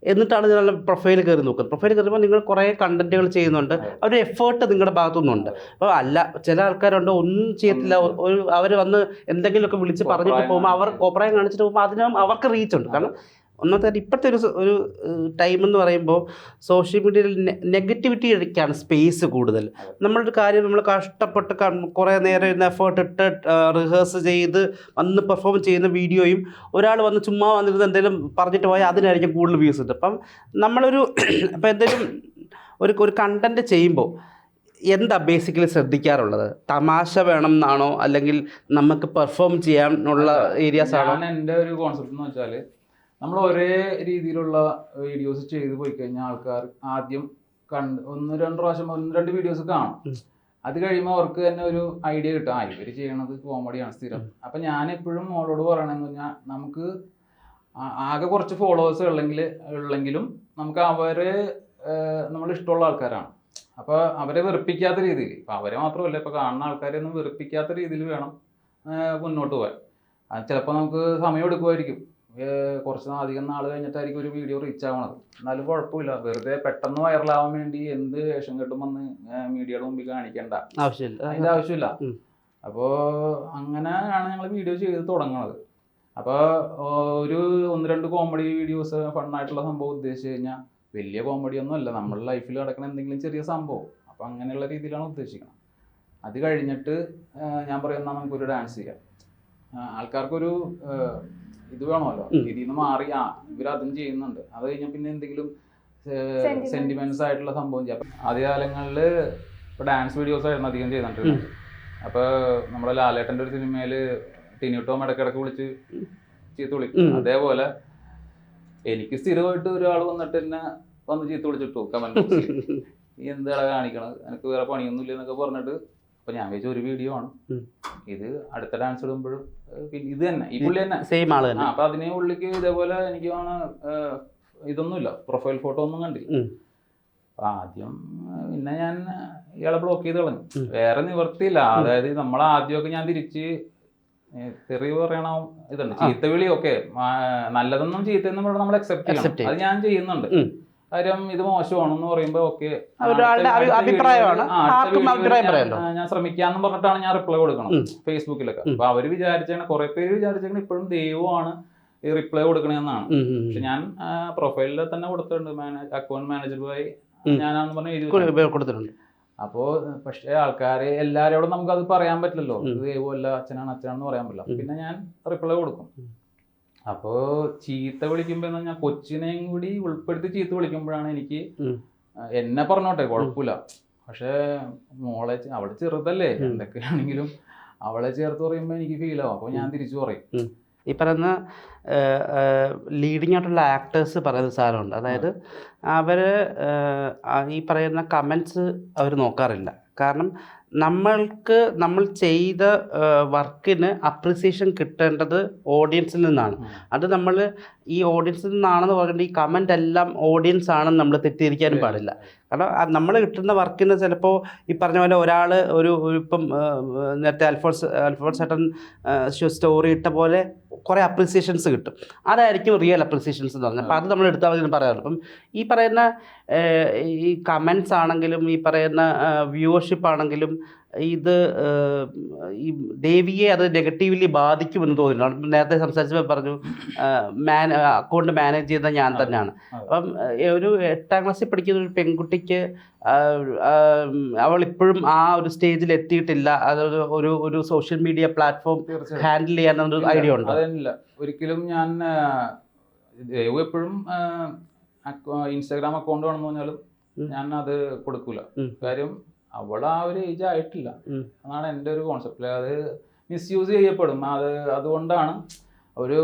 എന്നിട്ടാണ് നിങ്ങളുടെ പ്രൊഫൈൽ കയറി നോക്കുന്നത്. പ്രൊഫൈൽ കയറുമ്പോൾ നിങ്ങൾ കുറേ കണ്ടന്റുകൾ ചെയ്യുന്നുണ്ട്. ഒരു എഫേർട്ട് നിങ്ങളുടെ ഭാഗത്തുനിന്നുണ്ട്. അപ്പോൾ അല്ല ചില ആൾക്കാരുണ്ട് ഒന്നും ചെയ്യത്തില്ല. ഒരു അവർ വന്ന് എന്തെങ്കിലുമൊക്കെ വിളിച്ച് പറഞ്ഞിട്ട് പോകുമ്പോൾ അവർ. കോപ്രായം കാണിച്ചിട്ട് പോകുമ്പോൾ അതിനും അവർക്ക് റീച്ച് ഉണ്ട്. കാരണം ഒന്നാമത്തെ ഇപ്പോഴത്തെ ഒരു ഒരു ടൈം എന്ന് പറയുമ്പോൾ സോഷ്യൽ മീഡിയയിൽ നെഗറ്റിവിറ്റിക്കാണ് സ്പേസ് കൂടുതൽ. നമ്മളൊരു കാര്യം നമ്മൾ കഷ്ടപ്പെട്ട് കുറേ നേരം ഇരുന്ന് എഫേർട്ട് ഇട്ട് റിഹേഴ്സ് ചെയ്ത് വന്ന് പെർഫോം ചെയ്യുന്ന വീഡിയോയും ഒരാൾ വന്ന് ചുമ്മാ വന്നിരുന്ന് എന്തെങ്കിലും പറഞ്ഞിട്ട് പോയാൽ അതിനായിരിക്കും കൂടുതൽ വ്യൂസ് ഉണ്ട്. അപ്പം നമ്മളൊരു *clears throat* ഇപ്പം എന്തെങ്കിലും ഒരു ഒരു കണ്ടന്റ് ചെയ്യുമ്പോൾ എന്താ ബേസിക്കലി ശ്രദ്ധിക്കാറുള്ളത്? തമാശ വേണം എന്നാണോ? അല്ലെങ്കിൽ നമുക്ക് പെർഫോം ചെയ്യാനുള്ള ഏരിയാസ് ആണോ? എന്റെ ഒരു കോൺസെപ്റ്റ് എന്ന് വെച്ചാൽ നമ്മൾ ഒരേ രീതിയിലുള്ള വീഡിയോസ് ചെയ്തു പോയി കഴിഞ്ഞാൽ ആൾക്കാർ ആദ്യം കണ്ട് ഒന്ന് രണ്ട് പ്രാവശ്യം ഒന്ന് രണ്ട് വീഡിയോസ് കാണും. അത് കഴിയുമ്പോൾ അവർക്ക് തന്നെ ഒരു ഐഡിയ കിട്ടും. ആ ഇവർ ചെയ്യണത് കോമഡിയാണ് സ്ഥിരം. അപ്പൊ ഞാൻ എപ്പോഴും മോളോട് പറയണമെന്ന് പറഞ്ഞാൽ നമുക്ക് ആകെ കുറച്ച് ഫോളോവേഴ്സ് ഉള്ളെങ്കിൽ ഉള്ളെങ്കിലും നമുക്ക് അവരെ നമ്മൾ ഇഷ്ടമുള്ള ആൾക്കാരാണ്. അപ്പൊ അവരെ വെറുപ്പിക്കാത്ത രീതിയിൽ ഇപ്പൊ അവരെ മാത്രമല്ല ഇപ്പൊ കാണുന്ന ആൾക്കാരെ ഒന്നും വെറുപ്പിക്കാത്ത രീതിയിൽ വേണം മുന്നോട്ട് പോകാൻ. ചിലപ്പോൾ നമുക്ക് സമയം എടുക്കുമായിരിക്കും. കുറച്ച് അധികം നാൾ കഴിഞ്ഞിട്ടായിരിക്കും ഒരു വീഡിയോ റീച്ച് ആവണത്. എന്നാലും കുഴപ്പമില്ല. വെറുതെ പെട്ടെന്ന് വൈറലാവാൻ വേണ്ടി എന്ത് വേഷം കെട്ടും വന്ന് മീഡിയയുടെ മുമ്പിൽ കാണിക്കേണ്ട. ആവശ്യമില്ല. അതിന്റെ ആവശ്യമില്ല. അപ്പോൾ അങ്ങനെയാണ് ഞങ്ങൾ വീഡിയോ ചെയ്ത് തുടങ്ങുന്നത് അപ്പോൾ ഒരു ഒന്ന് രണ്ട് കോമഡി വീഡിയോസ് ഫണ്ണായിട്ടുള്ള സംഭവം ഉദ്ദേശിച്ച് കഴിഞ്ഞാൽ വലിയ കോമഡി ഒന്നും അല്ല. നമ്മുടെ ലൈഫിൽ നടക്കുന്ന എന്തെങ്കിലും ചെറിയ സംഭവം. അപ്പോൾ അങ്ങനെയുള്ള രീതിയിലാണ് ഉദ്ദേശിക്കുന്നത് അത് കഴിഞ്ഞിട്ട് ഞാൻ പറയുന്ന നമുക്കൊരു ഡാൻസ് ചെയ്യാം. ആൾക്കാർക്കൊരു ഇത് വേണമല്ലോ. ഇതിൽ നിന്ന് മാറി. ആ ഇവർ അതും ചെയ്യുന്നുണ്ട്. അത് കഴിഞ്ഞ പിന്നെ എന്തെങ്കിലും. സെന്റിമെന്റ്സ് ആയിട്ടുള്ള സംഭവം ചെയ്യാം. ആദ്യ ആദ്യകാലങ്ങളിൽ ഇപ്പൊ ഡാൻസ് വീഡിയോസ് ആയിരുന്നു അധികം ചെയ്തിട്ടുണ്ട് അപ്പൊ നമ്മുടെ ലാലേട്ടന്റെ ഒരു സിനിമയിൽ ടിനിട്ടോം ഇടക്കിടക്ക് വിളിച്ച് ചീത്ത വിളിക്കും അതേപോലെ എനിക്ക് സ്ഥിരമായിട്ട് ഒരാൾ വന്നിട്ട് എന്നെ വന്ന് ചീത്ത വിളിച്ചിട്ടു കമന്റ് ബോക്സിൽ *laughs* നീ എന്താണ് കാണിക്കണത് എനിക്ക് വേറെ പണിയൊന്നുമില്ല എന്നൊക്കെ പറഞ്ഞിട്ട് അപ്പൊ ഞാൻ വെച്ച ഒരു വീഡിയോ ആണ്. ഇത് അടുത്ത ഡാൻസ് ഇടുമ്പോഴും പിന്നെ ഇത് തന്നെ ഈ പുള്ളി തന്നെ. സെയിം ആൾ തന്നെ. അപ്പൊ അതിനെ ഉള്ളിക്ക് ഇതേപോലെ എനിക്ക് ഇതൊന്നുമില്ല. പ്രൊഫൈൽ ഫോട്ടോ ഒന്നും കണ്ടില്ല. അപ്പൊ ആദ്യം പിന്നെ ഞാൻ ഇയാളെ ബ്ലോക്ക് ചെയ്ത് കളഞ്ഞു. വേറെ നിവർത്തിയില്ല അതായത് നമ്മൾ ആദ്യമൊക്കെ ഞാൻ തിരിച്ച് തെറി പറയണ ഇതുണ്ട്. ചീത്തവിളി ഓക്കെ നല്ലതൊന്നും ചീത്തയെന്നും നമ്മൾ അക്സെപ്റ്റ് ചെയ്യണം. അത് ഞാൻ ചെയ്യുന്നുണ്ട്. കാര്യം ഇത് മോശമാണെന്ന് പറയുമ്പോ ഓക്കെ. ഒരാളുടെ അഭിപ്രായമാണ്. ആർക്കും അഭിപ്രായം. ഞാൻ ശ്രമിക്കാന്ന് പറഞ്ഞിട്ടാണ് ഞാൻ റിപ്ലൈ കൊടുക്കണം. ഫേസ്ബുക്കിലൊക്കെ. അപ്പൊ അവർ വിചാരിച്ചാണ് കുറെ പേര് വിചാരിച്ചാണ് ഇപ്പോഴും ദൈവമാണ് ഈ റിപ്ലൈ കൊടുക്കണേന്നാണ് പക്ഷെ ഞാൻ പ്രൊഫൈലിൽ തന്നെ കൊടുത്തിട്ടുണ്ട് മാനേജ് അക്കൗണ്ട് മാനേജർ ഞാനാന്ന് പറഞ്ഞു കൊടുത്തിട്ടുണ്ട്. അപ്പോ പക്ഷേ ആൾക്കാരെ എല്ലാരോടും നമുക്ക് അത് പറയാൻ പറ്റില്ലല്ലോ. ദൈവമല്ല അച്ഛനാണ് അച്ഛനാണെന്ന് പറയാൻ പറ്റില്ല. പിന്നെ ഞാൻ റിപ്ലൈ കൊടുക്കും. ഉം. അപ്പോ ചീത്ത വിളിക്കുമ്പോ എന്ന് പറഞ്ഞാൽ കൊച്ചിനെയും കൂടി ഉൾപ്പെടുത്തി ചീത്ത വിളിക്കുമ്പോഴാണ് എനിക്ക് എന്നെ പറഞ്ഞോട്ടെ കുഴപ്പമില്ല. പക്ഷേ മോളെ അവൾ ചെറുതല്ലേ. എന്തൊക്കെയാണെങ്കിലും അവളെ ചേർത്ത് പറയുമ്പോ എനിക്ക് ഫീൽ ആവും. അപ്പൊ ഞാൻ തിരിച്ചു പറയും. ഈ പറയുന്ന ലീഡിങ് ആയിട്ടുള്ള ആക്ടേഴ്സ് പറയുന്ന സാധനമുണ്ട്. അതായത് അവർ ഈ പറയുന്ന കമൻസ് അവർ നോക്കാറില്ല. കാരണം നമ്മൾക്ക് നമ്മൾ ചെയ്ത വർക്കിന് അപ്രിസിയേഷൻ കിട്ടേണ്ടത് ഓഡിയൻസിൽ നിന്നാണ്. അത് നമ്മൾ ഈ ഓഡിയൻസിൽ നിന്നാണെന്ന് പറഞ്ഞിട്ട് ഈ കമന്റ് എല്ലാം ഓഡിയൻസ് ആണെന്ന് നമ്മൾ തെറ്റിദ്ധരിക്കാനും പാടില്ല. കാരണം നമ്മൾ കിട്ടുന്ന വർക്കിന് ചിലപ്പോൾ ഈ പറഞ്ഞ പോലെ ഒരാൾ ഒരു ഇപ്പം നേരത്തെ അൽഫോൺസ് അൽഫോൺസ് ചേട്ടൻ സ്റ്റോറി ഇട്ട പോലെ കുറേ അപ്രിസിയേഷൻസ് കിട്ടും. അതായിരിക്കും റിയൽ അപ്രിസിയേഷൻസ് എന്ന് പറഞ്ഞാൽ അപ്പോൾ അത് നമ്മൾ എടുത്താൽ മതി പറയാറുണ്ട്. അപ്പം ഈ പറയുന്ന ഈ കമൻസ് ആണെങ്കിലും ഈ പറയുന്ന വ്യൂവർഷിപ്പ് ആണെങ്കിലും ഇത് ഈ ദേവിയെ അത് നെഗറ്റീവ്ലി ബാധിക്കുമെന്ന് തോന്നുന്നുണ്ട് നേരത്തെ സംസാരിച്ചപ്പോൾ പറഞ്ഞു മാന അക്കൗണ്ട് മാനേജ് ചെയ്ത ഞാൻ തന്നെയാണ്. അപ്പം ഒരു എട്ടാം ക്ലാസ്സിൽ പഠിക്കുന്ന ഒരു പെൺകുട്ടിക്ക് അവൾ ഇപ്പോഴും ആ ഒരു സ്റ്റേജിൽ എത്തിയിട്ടില്ല. അതൊരു ഒരു ഒരു സോഷ്യൽ മീഡിയ പ്ലാറ്റ്ഫോം ഹാൻഡിൽ ചെയ്യാനൊരു ഒരു ഐഡിയ ഉണ്ട്? ഒരിക്കലും ഞാൻ എപ്പോഴും ഇൻസ്റ്റാഗ്രാം അക്കൗണ്ട് വേണമെന്ന് പറഞ്ഞാലും ഞാൻ അത് കൊടുക്കൂല. കാര്യം അവൾ ആ ഒരു ഏജ് ആയിട്ടില്ല. എന്നാണ് അതാണ് എന്റെ ഒരു കോൺസെപ്റ്റ് അത് മിസ്യൂസ് ചെയ്യപ്പെടും. അത് അതുകൊണ്ടാണ് ഒരു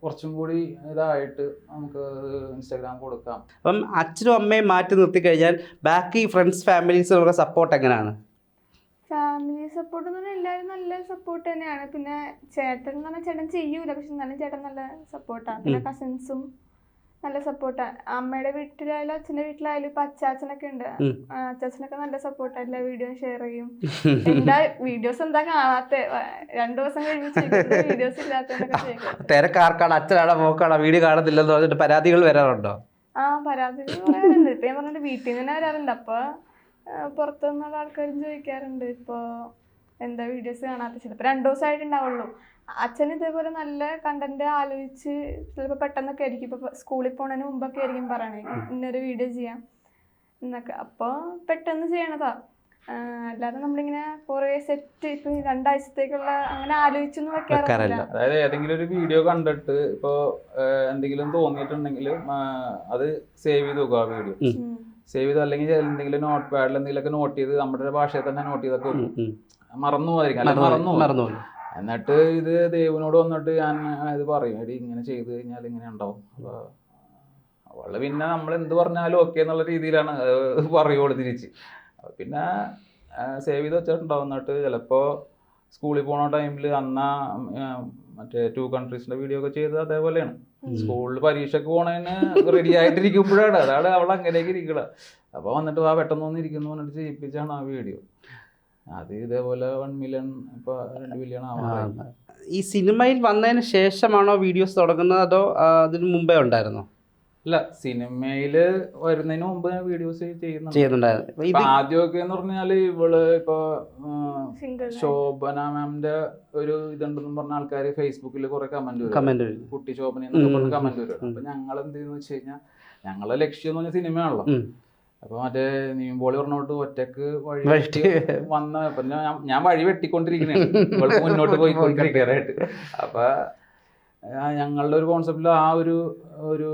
കുറച്ചും കൂടി ഇതായിട്ട് നമുക്ക് ഇൻസ്റ്റാഗ്രാം കൊടുക്കാം. അപ്പം അച്ഛനും അമ്മയും മാറ്റി നിർത്തി കഴിഞ്ഞാൽ ബാക്കി ഫ്രണ്ട്സ് ഫാമിലീസ് സപ്പോർട്ട് എങ്ങനെയാണ്? ഫാമിലി സപ്പോർട്ട് എന്ന് പറഞ്ഞാൽ എല്ലാവരും നല്ല സപ്പോർട്ട് തന്നെയാണ്. പിന്നെ ചേട്ടൻ എന്ന് പറഞ്ഞാൽ ചേട്ടൻ ചെയ്യൂല. പക്ഷെ എന്നാലും ചേട്ടൻ നല്ല സപ്പോർട്ടാണ് പിന്നെ കസിൻസും നല്ല സപ്പോർട്ടാണ് അമ്മയുടെ വീട്ടിലായാലും അച്ഛന്റെ വീട്ടിലായാലും ഇപ്പൊ അച്ചാച്ചനൊക്കെ ഉണ്ട്. അച്ചാച്ചനൊക്കെ നല്ല സപ്പോർട്ടാണ് എല്ലാ വീഡിയോ ഷെയർ ചെയ്യും. *laughs* എന്താ വീഡിയോസ് എന്താ കാണാത്ത? രണ്ടു ദിവസം കഴിഞ്ഞ് വീഡിയോസ് ഇല്ലാത്ത *laughs* തിരക്കാർക്കാണ് അച്ഛനാണോ മോക്കാണോ? വീഡിയോ കാണുന്നില്ലെന്ന് പറഞ്ഞിട്ട് പരാതികൾ വരാറുണ്ടോ? ആ പരാതികൾ വരാറുണ്ട്. ഇപ്പൊ ഞാൻ പറഞ്ഞിട്ട് വീട്ടിൽ നിന്ന് തന്നെ വരാറുണ്ട്. അപ്പൊ പുറത്തുനിന്നുള്ള ആൾക്കാരും ചോദിക്കാറുണ്ട്. ഇപ്പൊ എന്താ വീഡിയോസ് കാണാത്ത? ചിലപ്പോൾ രണ്ടു ദിവസമായിട്ടുണ്ടാവുള്ളൂ അച്ഛൻ ഇതേപോലെ നല്ല കണ്ടന്റ് ആലോചിച്ച് ചിലപ്പോൾ പെട്ടെന്നൊക്കെ ആയിരിക്കും. ഇപ്പൊ സ്കൂളിൽ പോണതിന് മുമ്പൊക്കെ ആയിരിക്കും പറയണേ. ഇന്നൊരു വീഡിയോ ചെയ്യാം. എന്നൊക്കെ. അപ്പോൾ പെട്ടെന്ന് ചെയ്യണതാ. അല്ലാതെ നമ്മളിങ്ങനെ കുറേ സെറ്റ് ഇപ്പൊ രണ്ടാഴ്ചത്തേക്കുള്ള അങ്ങനെ ആലോചിച്ചൊന്നും വെക്കാറില്ല. അതായത് ഏതെങ്കിലും ഒരു വീഡിയോ കണ്ടിട്ട് ഇപ്പോ എന്തെങ്കിലും തോന്നിയിട്ടുണ്ടെങ്കിൽ അത് സേവ് ചെയ്ത് വെക്കുക ആ വീഡിയോ സേവ് ചെയ്ത് അല്ലെങ്കിൽ എന്തെങ്കിലും നോട്ട് പാഡിൽ എന്തെങ്കിലുമൊക്കെ നോട്ട് ചെയ്ത് നമ്മുടെ ഭാഷയിൽ തന്നെ നോട്ട് ചെയ്തൊക്കെ വെക്കും. മറന്നു പോകാതിരിക്കും അല്ലെങ്കിൽ മറന്നു. മറന്നു എന്നിട്ട് ഇത് ദേവിനോട് വന്നിട്ട് ഞാൻ ഇത് പറയും എടി ഇങ്ങനെ ചെയ്ത് കഴിഞ്ഞാൽ ഇങ്ങനെ ഉണ്ടാവും. അപ്പൊ അവൾ പിന്നെ നമ്മൾ എന്ത് പറഞ്ഞാലും ഓക്കെ എന്നുള്ള രീതിയിലാണ് പറയുള്ളൂ തിരിച്ച്. പിന്നെ സേവ് ചെയ്ത് വെച്ചിട്ടുണ്ടാവും. എന്നിട്ട് ചിലപ്പോ സ്കൂളിൽ പോണ ടൈമിൽ അന്നാ മറ്റേ ടു കൺട്രീസിന്റെ വീഡിയോ ഒക്കെ ചെയ്തത് അതേപോലെയാണ്. സ്കൂളിൽ പരീക്ഷയ്ക്ക് പോണതിന് റെഡി ആയിട്ടിരിക്കുമ്പോഴാണ്. അതാണ് അവൾ അങ്ങനെയൊക്കെ ഇരിക്കണ അപ്പൊ വന്നിട്ട് ആ പെട്ടെന്ന് വന്നിരിക്കുന്നു പറഞ്ഞിട്ട് ചെയ്യിപ്പിച്ചാണ് ആ വീഡിയോ അത് ഇതേപോലെ വൺ മില്യൺ ഇപ്പൊ രണ്ട് മില്യൺ ആവാറായി. ഈ സിനിമയിൽ വന്നതിന് ശേഷമാണോ വീഡിയോസ് തുടങ്ങുന്നത് അതോ അതിന് മുമ്പേ ഉണ്ടായിരുന്നോ? അല്ല സിനിമയിൽ വരുന്നതിന് മുമ്പ് ഞാൻ വീഡിയോസ് ചെയ്യുന്നുണ്ട്. ചെയ്യുന്നുണ്ടായിരുന്നു. ആദ്യമൊക്കെ എന്ന് പറഞ്ഞാൽ ഇവൾ ഇപ്പൊ ശോഭന മാമിന്റെ ഒരു ഇതുണ്ടെന്ന് പറഞ്ഞ ആൾക്കാർ ഫേസ്ബുക്കിൽ കുറെ കമന്റ് വരും. കമന്റ് കുട്ടി ശോഭന എന്നൊക്കെ കമന്റ് വരും. അപ്പൊ ഞങ്ങൾ എന്ത് ചെയ്യുന്ന വെച്ച് കഴിഞ്ഞാൽ ഞങ്ങളെ ലക്ഷ്യം എന്ന് പറഞ്ഞ സിനിമയാണല്ലോ. അപ്പൊ മറ്റേ നീമ്പോളി പറഞ്ഞോട്ട് ഒറ്റയ്ക്ക് വഴി വന്ന പിന്നെ ഞാൻ- വഴി വെട്ടിക്കൊണ്ടിരിക്കണേ. ഇവൾക്ക് *laughs* മുന്നോട്ട് പോയിക്കൊണ്ടിരിക്കാനായിട്ട് അപ്പൊ ഞങ്ങളുടെ ഒരു കോൺസെപ്റ്റിൽ ആ ഒരു ഒരു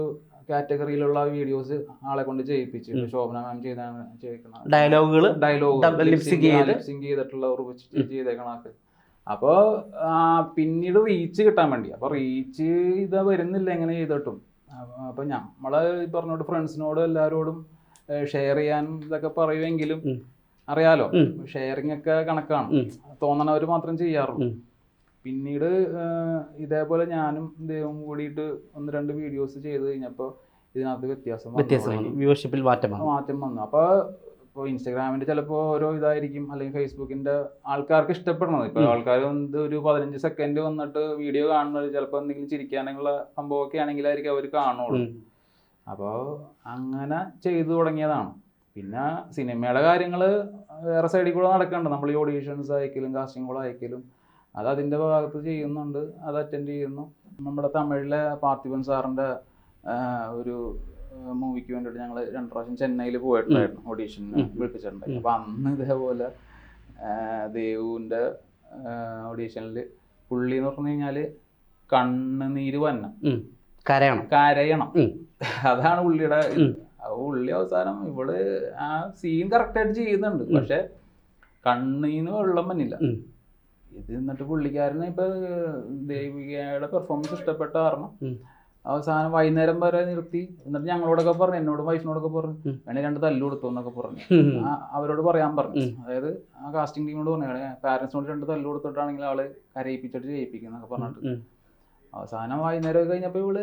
കാറ്റഗറിയിലുള്ള വീഡിയോസ് ആളെ കൊണ്ട് ചെയ്യിപ്പിച്ചു ശോഭന മാം ചെയ്താണ് ചെയ്യിക്കണം. ഡയലോഗുകൾ ഡയലോഗ്. സിങ്ക് ചെയ്തിട്ടുള്ള ചെയ്തേക്കണൊക്കെ അപ്പോൾ പിന്നീട് റീച്ച് കിട്ടാൻ വേണ്ടി. അപ്പോൾ റീച്ച് ഇത് വരുന്നില്ല എങ്ങനെ ചെയ്തിട്ടും. അപ്പോൾ നമ്മളെ പറഞ്ഞോട്ട് ഫ്രണ്ട്സിനോടും എല്ലാവരോടും ഷെയർ ചെയ്യാൻ ഇതൊക്കെ പറയുമെങ്കിലും അറിയാലോ? ഷെയറിങ് ഷെയറിംഗ് ഒക്കെ കണക്കാണ്. തോന്നണവർ മാത്രം ചെയ്യാറുള്ളൂ. പിന്നീട് ഇതേപോലെ ഞാനും ദൈവം കൂടിയിട്ട് ഒന്ന് രണ്ട് വീഡിയോസ് ചെയ്ത് കഴിഞ്ഞപ്പോൾ ഇതിനകത്ത് വ്യത്യാസം വ്യത്യാസം. വ്യൂവർഷിപ്പിൽ മാറ്റം വന്നു. മാറ്റം വന്നു. അപ്പോൾ ഇപ്പോൾ ഇൻസ്റ്റാഗ്രാമിന്റെ ചിലപ്പോൾ ഓരോ ഇതായിരിക്കും. അല്ലെങ്കിൽ ഫേസ്ബുക്കിന്റെ ആൾക്കാർക്ക് ഇഷ്ടപ്പെടണത്. ഇപ്പോൾ. ആൾക്കാർ വന്ന് ഒരു പതിനഞ്ച് സെക്കൻഡ് വന്നിട്ട് വീഡിയോ കാണുന്നത് ചിലപ്പോൾ എന്തെങ്കിലും ചിരിക്കാനുള്ള സംഭവമൊക്കെ ആണെങ്കിലായിരിക്കും അവർ കാണുള്ളൂ. അപ്പോൾ അങ്ങനെ ചെയ്തു തുടങ്ങിയതാണ്. പിന്നെ സിനിമയുടെ കാര്യങ്ങൾ വേറെ സൈഡിൽ കൂടെ നടക്കുന്നുണ്ട് നമ്മൾ ഈ ഓഡീഷൻസ് അയക്കലും കാസ്റ്റിംഗ് കൂടെ അയക്കലും. അത് അതിന്റെ ഭാഗത്ത് ചെയ്യുന്നുണ്ട്. അത് അറ്റൻഡ് ചെയ്യുന്നു. നമ്മുടെ തമിഴിലെ പാർത്ഥിപൻ സാറിന്റെ ഒരു മൂവിക്ക് വേണ്ടിയിട്ട് ഞങ്ങൾ രണ്ട് പ്രാവശ്യം ചെന്നൈയിൽ പോയിട്ടുണ്ടായിരുന്നു. ഓഡീഷന് വിളിപ്പിച്ചിട്ടുണ്ടായിരുന്നു. അപ്പം അന്ന് ഇതേപോലെ ദേവുവിന്റെ ഓഡീഷനിൽ പുള്ളി എന്ന് പറഞ്ഞു കഴിഞ്ഞാൽ കണ്ണുനീര് വന്നം കരയണം. കരയണം. അതാണ് പുള്ളിയുടെ. പുള്ളി അവസാനം ഇവൾ ആ സീൻ കറക്റ്റ് ആയിട്ട് ചെയ്യുന്നുണ്ട്. പക്ഷെ കണ്ണീന്ന് വെള്ളം വന്നില്ല. ഇത് എന്നിട്ട് പുള്ളിക്കാരന് ഇപ്പൊ ദേവികയുടെ പെർഫോമൻസ് ഇഷ്ടപ്പെട്ട കാരണം അവസാനം വൈകുന്നേരം വരെ നിർത്തി. എന്നിട്ട് ഞങ്ങളോടൊക്കെ പറഞ്ഞു എന്നോടും വൈഫിനോടൊക്കെ പറഞ്ഞു. വേണേ രണ്ട് തല്ലു കൊടുത്തു എന്നൊക്കെ പറഞ്ഞു. അവരോട് പറയാൻ പറഞ്ഞു. അതായത് ആ കാസ്റ്റിംഗ് ടീമിനോട് പറഞ്ഞു പാരന്റ്സിനോട് രണ്ട് തല്ലു കൊടുത്തിട്ടാണെങ്കിൽ ആൾ കരയിപ്പിച്ചിട്ട് ജയിപ്പിക്കുന്നൊക്കെ പറഞ്ഞിട്ട്. അവസാനം വൈകുന്നേരം കഴിഞ്ഞപ്പോ ഇവൾ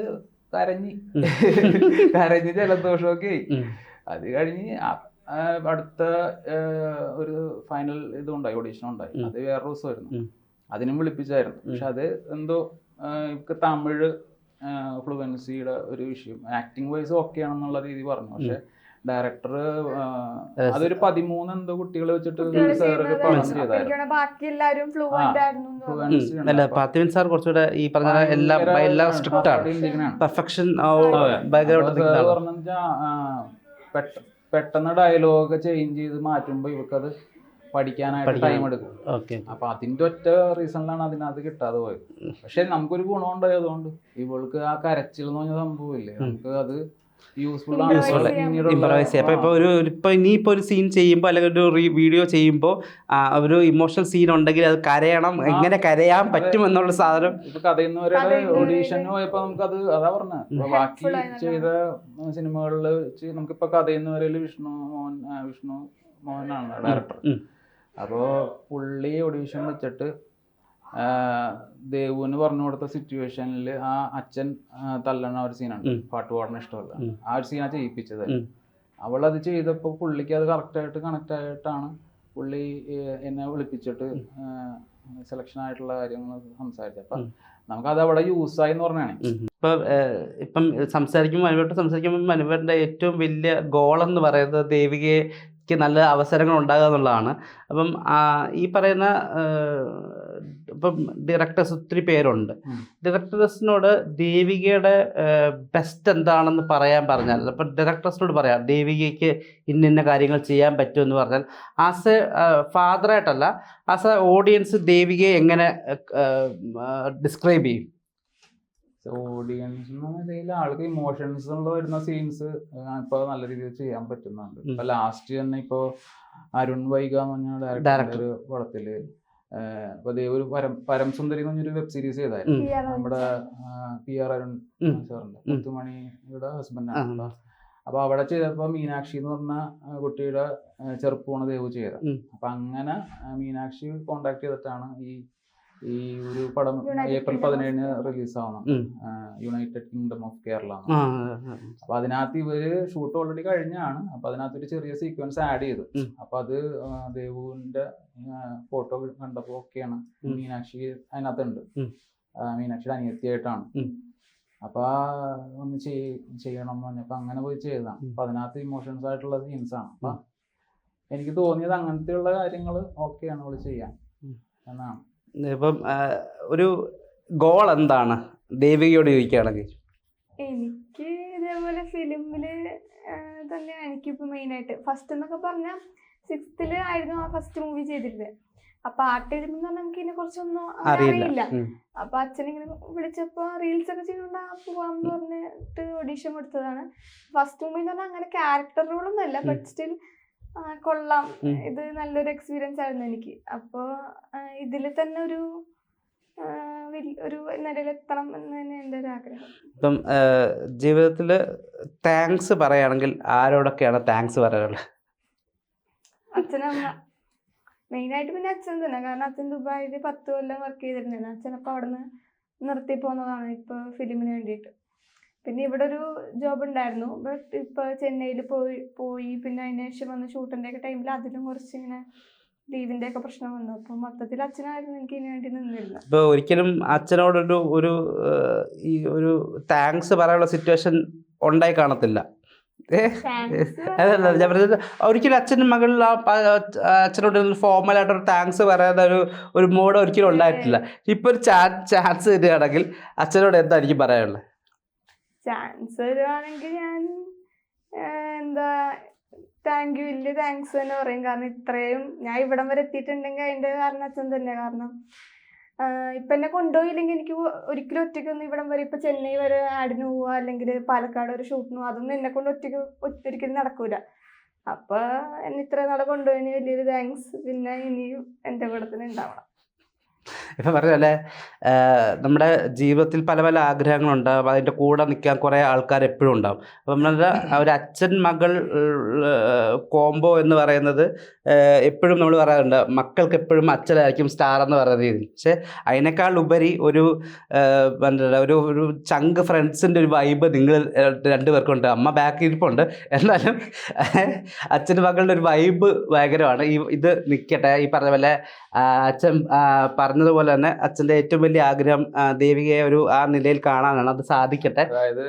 കരഞ്ഞ്. *laughs* കരഞ്ഞ് ജലദോഷമൊക്കെ. അത് കഴിഞ്ഞ് അടുത്ത ഒരു ഫൈനൽ ഇതുണ്ടായി ഓഡീഷൻ ഉണ്ടായി. അത് വേറെ ദിവസമായിരുന്നു. അതിനും വിളിപ്പിച്ചായിരുന്നു. പക്ഷെ അത് എന്തോ ഇവർക്ക് തമിഴ് ഫ്ലുവൻസിയുടെ ഒരു വിഷയം. ആക്ടിങ് വൈസ് ഓക്കെ ആണെന്നുള്ള രീതി പറഞ്ഞു. പക്ഷെ ഡയറക്ടർ അതൊരു പതിമൂന്ന് എന്തോ കുട്ടികളെ വെച്ചിട്ട് ചെയ്തായിരുന്നു. ഉണ്ട്. അല്ല സാർ കുറച്ചുകൂടെ ഈ പറഞ്ഞ എല്ലാ എല്ലാം സ്ട്രിക്റ്റ് ആണ്. പെർഫെക്ഷൻ ബാക്ക്ഗ്രൗണ്ട് പെട്ടെന്ന് ഡയലോഗ് ചേഞ്ച് ചെയ്ത് മാറ്റുമ്പോ ഇവർക്കത് പഠിക്കാനായിട്ട് ടൈം എടുക്കും. അപ്പൊ അതിന്റെ ഒറ്റ റീസണിലാണ് അതിനകത്ത് കിട്ടാതെ പോയത്. പക്ഷെ നമുക്കൊരു ഗുണമുണ്ടായതുകൊണ്ട് ഇവൾക്ക് ആ കരച്ചിൽ എന്ന് പറഞ്ഞ സംഭവമില്ലേ നമുക്ക് അത് ഇമ്പ്രവൈസ് ചെയ്യാം. അപ്പോൾ. ഒരു ഇപ്പോൾ ഇനിയിപ്പോൾ ഒരു സീൻ ചെയ്യുമ്പോൾ അല്ലെങ്കിൽ ഒരു വീഡിയോ ചെയ്യുമ്പോൾ ഒരു ഇമോഷണൽ സീൻ ഉണ്ടെങ്കിൽ അത് കരയണം. എങ്ങനെ കരയാൻ പറ്റും എന്നുള്ള സാധനം. ഇപ്പൊ കഥയുന്നവരുടെ ഓഡീഷന് പോയപ്പോ നമുക്ക് അത് അതാ പറഞ്ഞത് ബാക്കി ചെയ്ത സിനിമകളിൽ വെച്ച് നമുക്കിപ്പോ കഥയുന്നവരിൽ വിഷ്ണു മോഹൻ ആ, വിഷ്ണു മോഹനാണ് ഡയറക്ടർ. അപ്പോൾ പുള്ളി ഓഡീഷൻ വെച്ചിട്ട് ദേവുവിന് പറഞ്ഞു കൊടുത്ത സിറ്റുവേഷനിൽ ആ അച്ഛൻ തല്ലണ ഒരു സീനാണ്. പാട്ട് പാടുന്ന ഇഷ്ടമല്ല. ആ ഒരു സീനാ ചെയ്യിപ്പിച്ചത്. അത് ചെയ്തപ്പോൾ പുള്ളിക്ക് അത് കറക്റ്റായിട്ട് കണക്ട് ആയിട്ടാണ് പുള്ളി എന്നെ വിളിപ്പിച്ചിട്ട് സെലക്ഷൻ ആയിട്ടുള്ള കാര്യങ്ങൾ സംസാരിച്ചത്. അപ്പം നമുക്ക് നമുക്കത് അവിടെ യൂസ് ആയി എന്ന് പറഞ്ഞാണ്. ഇപ്പൊ ഇപ്പം സംസാരിക്കുമ്പോൾ മനുവേട്ട് സംസാരിക്കുമ്പോൾ മനുവേട്ടന്റെ ഏറ്റവും വലിയ ഗോൾ എന്ന് പറയുന്നത് ദേവികയ്ക്ക് നല്ല അവസരങ്ങൾ ഉണ്ടാകുക എന്നുള്ളതാണ്. അപ്പം ഈ പറയുന്ന ഇപ്പം ഡയറക്ടേഴ്സ് ഒത്തിരി പേരുണ്ട്. ഡിറക്ടേഴ്സിനോട് ഡയറക്ടേഴ്സിനോട് ദേവികയുടെ ബെസ്റ്റ് എന്താണെന്ന് പറയാൻ പറഞ്ഞാൽ അപ്പം ഡയറക്ടേഴ്സിനോട് പറയാം ദേവികയ്ക്ക് ഇന്ന ഇന്ന കാര്യങ്ങൾ ചെയ്യാൻ പറ്റുമെന്ന് പറഞ്ഞാൽ ആസ് എ ഫാദറായിട്ടല്ല ആസ് എ ഓഡിയൻസ് ദേവികയെ എങ്ങനെ ഡിസ്ക്രൈബ് ചെയ്യും? ഓഡിയൻസ് നിലയിൽ ആൾക്ക് ഇമോഷൻസ് ഉള്ള വരുന്ന സീൻസ് ഇപ്പൊ നല്ല രീതിയിൽ ചെയ്യാൻ പറ്റുന്നുണ്ട്. ഇപ്പൊ ലാസ്റ്റ് തന്നെ ഇപ്പോ അരുൺ വൈഗ എന്ന് പറഞ്ഞ ഡയറക്ടർ പടത്തിൽ ഇപ്പൊ ഒരു പരം പരം സുന്ദരി എന്ന് പറഞ്ഞൊരു വെബ് സീരീസ് ചെയ്തായിരുന്നു നമ്മുടെ പി ആർ അരുൺ സാറിന്റെ. മുത്തുമണിയുടെ ഹസ്ബൻഡ് ആ. ആണ്. അപ്പൊ അവിടെ ചെയ്തപ്പോ മീനാക്ഷി എന്ന് പറഞ്ഞ കുട്ടിയുടെ ചെറുപ്പമാണ് ദേവ് ചെയ്തത്. അപ്പൊ അങ്ങനെ മീനാക്ഷി കോണ്ടാക്ട് ചെയ്തിട്ടാണ് ഈ ഈ ഒരു പടം ഏപ്രിൽ Kingdom of പതിനേഴിന് Kerala. റിലീസ് ആവണം ഉം. യുണൈറ്റഡ് കിങ്ഡം ഓഫ് കേരള അപ്പൊ അതിനകത്ത് ഇവർ ഷൂട്ട് ഓൾറെഡി കഴിഞ്ഞാണ്. അപ്പൊ അതിനകത്ത് ഒരു ചെറിയ സീക്വൻസ് ആഡ് ചെയ്തു. അപ്പൊ അത് ദേവുവിന്റെ ഫോട്ടോ കണ്ടപ്പോ ഒക്കെയാണ്. മീനാക്ഷി അതിനകത്തുണ്ട്. മീനാക്ഷിയുടെ അനിയത്തിയായിട്ടാണ്. അപ്പൊ ഒന്ന് ചെയ്യണം എന്ന് പറഞ്ഞപ്പോ അങ്ങനെ പോയി ചെയ്തതാണ്. അപ്പൊ അതിനകത്ത് ഇമോഷൻസ് ആയിട്ടുള്ള സീൻസ് ആണ്. അപ്പൊ എനിക്ക് തോന്നിയത് അങ്ങനത്തെയുള്ള കാര്യങ്ങൾ ഓക്കെയാണ് അവൾ ചെയ്യാൻ. എന്നാണ്. ഇപ്പം ഒരു ഗോൾ എന്താണ്? ദേവികയോട് ചോദിക്കുകയാണെങ്കിൽ. എനിക്ക് ഇതേപോലെ ഫിലിമിൽ തന്നെ എനിക്കിപ്പോൾ മെയിൻ ആയിട്ട് ഫസ്റ്റ് എന്നൊക്കെ പറഞ്ഞാൽ സിക്സ്ത്തിൽ ആയിരുന്നു ആ ഫസ്റ്റ് മൂവി ചെയ്തിരുന്നത് അപ്പൊ ആർട്ട് എഴുതുമ്പോൾ നമുക്ക് ഇതിനെ കുറിച്ചൊന്നും അറിയില്ല. അപ്പൊ അച്ഛനിങ്ങനെ വിളിച്ചപ്പോ റീൽസ് ഒക്കെ ചെയ്യുന്നുണ്ട് ആ പോവാന്ന് പറഞ്ഞിട്ട് ഓഡീഷൻ കൊടുത്തതാണ് ഫസ്റ്റ് മൂവി എന്ന് പറഞ്ഞാൽ അങ്ങനെ ക്യാരക്ടർ റോളൊന്നും അല്ല ബട്ട് സ്റ്റിൽ കൊള്ളാം. ഇത് നല്ലൊരു എക്സ്പീരിയൻസ് ആയിരുന്നു എനിക്ക്. അപ്പോ ഇതിൽ തന്നെ ഒരു ഒരു നിലയിലെത്തണം എന്ന് തന്നെ എന്റെ ഒരു ആഗ്രഹം. ഇപ്പം ജീവിതത്തിൽ താങ്ക്സ് പറയുകയാണെങ്കിൽ ആരോടൊക്കെയാണ് താങ്ക്സ് പറയാനുള്ളത് അച്ഛനമ്മ. മെയിനായിട്ട് പിന്നെ അച്ഛൻ തന്നെ. കാരണം അച്ഛൻ ദുബായിൽ പത്ത് കൊല്ലം വർക്ക് ചെയ്തിരുന്നതാണ്. അച്ഛനപ്പോൾ അവിടെ നിന്ന് നിർത്തി പോകുന്നതാണ് ഇപ്പോൾ ഫിലിമിന് വേണ്ടിയിട്ട്. പിന്നെ ഇവിടെ ഒരു ജോബ് ഉണ്ടായിരുന്നു. ബട്ട് ഇപ്പോൾ ചെന്നൈയിൽ പോയി പോയി. പിന്നെ അതിന് ശേഷം വന്ന് ഷൂട്ടിന്റെ ഒക്കെ ടൈമിൽ അതിലും കുറച്ച് ഇങ്ങനെ ലീവിന്റെ ഒക്കെ പ്രശ്നം വന്നു. അപ്പൊ മൊത്തത്തിൽ അച്ഛനായിരുന്നു എനിക്ക് ഇതിന് വേണ്ടി നിന്നിരുന്നത് ഇപ്പൊ ഒരിക്കലും അച്ഛനോടൊരു ഒരു ഈ ഒരു താങ്ക്സ് പറയാനുള്ള സിറ്റുവേഷൻ ഉണ്ടായി കാണത്തില്ല. *laughs* അതല്ല ഞാൻ പറഞ്ഞത് ഒരിക്കലും അച്ഛനും മകളിൽ അച്ഛനോട് ഫോർമൽ ആയിട്ട് ഫോർമലായിട്ടൊരു താങ്ക്സ് പറയാത്ത ഒരു ഒരു മോഡ് ഒരിക്കലും ഉണ്ടായിട്ടില്ല. ഇപ്പൊ ഒരു ചാൻസ് തരികയാണെങ്കിൽ അച്ഛനോട് എന്താ എനിക്ക് പറയാനുള്ളത് ചാൻസ് വരുവാണെങ്കിൽ ഞാൻ എന്താ താങ്ക് യു വലിയ താങ്ക്സ് തന്നെ പറയും. കാരണം ഇത്രയും ഞാൻ ഇവിടം വരെ എത്തിയിട്ടുണ്ടെങ്കിൽ അതിന്റെ കാരണം അച്ഛൻ തന്നെ. കാരണം ഇപ്പം എന്നെ കൊണ്ടുപോയില്ലെങ്കിൽ എനിക്ക് ഒരിക്കലും ഒറ്റയ്ക്ക് ഒറ്റയ്ക്കൊന്നും ഇവിടം വരെ ഇപ്പം ചെന്നൈ വരെ ആടിന് പോവുക അല്ലെങ്കിൽ പാലക്കാട് ഒരു ഷൂട്ടിന് അതൊന്നും എന്നെ കൊണ്ട് ഒറ്റയ്ക്ക് ഒറ്റ- ഒരിക്കലും നടക്കൂല. അപ്പോൾ എന്നെ ഇത്ര നാളെ കൊണ്ടുപോയതിന് വലിയൊരു താങ്ക്സ് പിന്നെ ഇനിയും എന്റെ കൂടെ തന്നെ ഉണ്ടാവണം. ഇപ്പം പറഞ്ഞ പോലെ നമ്മുടെ ജീവിതത്തിൽ പല പല ആഗ്രഹങ്ങളുണ്ടാവും അതിന്റെ കൂടെ നിൽക്കാൻ കുറേ ആൾക്കാർ എപ്പോഴും ഉണ്ടാവും. അപ്പം നമ്മളുടെ ഒരു അച്ഛൻ മകൾ കോംബോ എന്ന് പറയുന്നത് എപ്പോഴും നമ്മൾ പറയാറുണ്ട് മക്കൾക്ക് എപ്പോഴും അച്ഛനായിരിക്കും സ്റ്റാർ എന്ന് പറയുന്ന രീതിയിൽ പക്ഷേ അതിനേക്കാൾ ഉപരി ഒരു പറഞ്ഞാൽ ഒരു ഒരു ചങ്ക് ഫ്രണ്ട്സിന്റെ ഒരു വൈബ് നിങ്ങൾ രണ്ടുപേർക്കുണ്ട് അമ്മ ബാക്ക് ഇരിപ്പുണ്ട്. എന്നാലും അച്ഛൻ മകളുടെ ഒരു വൈബ് ഭയങ്കരമാണ്. ഈ ഇത് നിൽക്കട്ടെ. ഈ പറഞ്ഞ പോലെ അച്ഛൻ പറഞ്ഞതുപോലെ തന്നെ അച്ഛന്റെ ഏറ്റവും വലിയ ആഗ്രഹം ദേവികയെ ഒരു ആ നിലയിൽ കാണാനാണ്. അത് സാധിക്കട്ടെ. അതായത്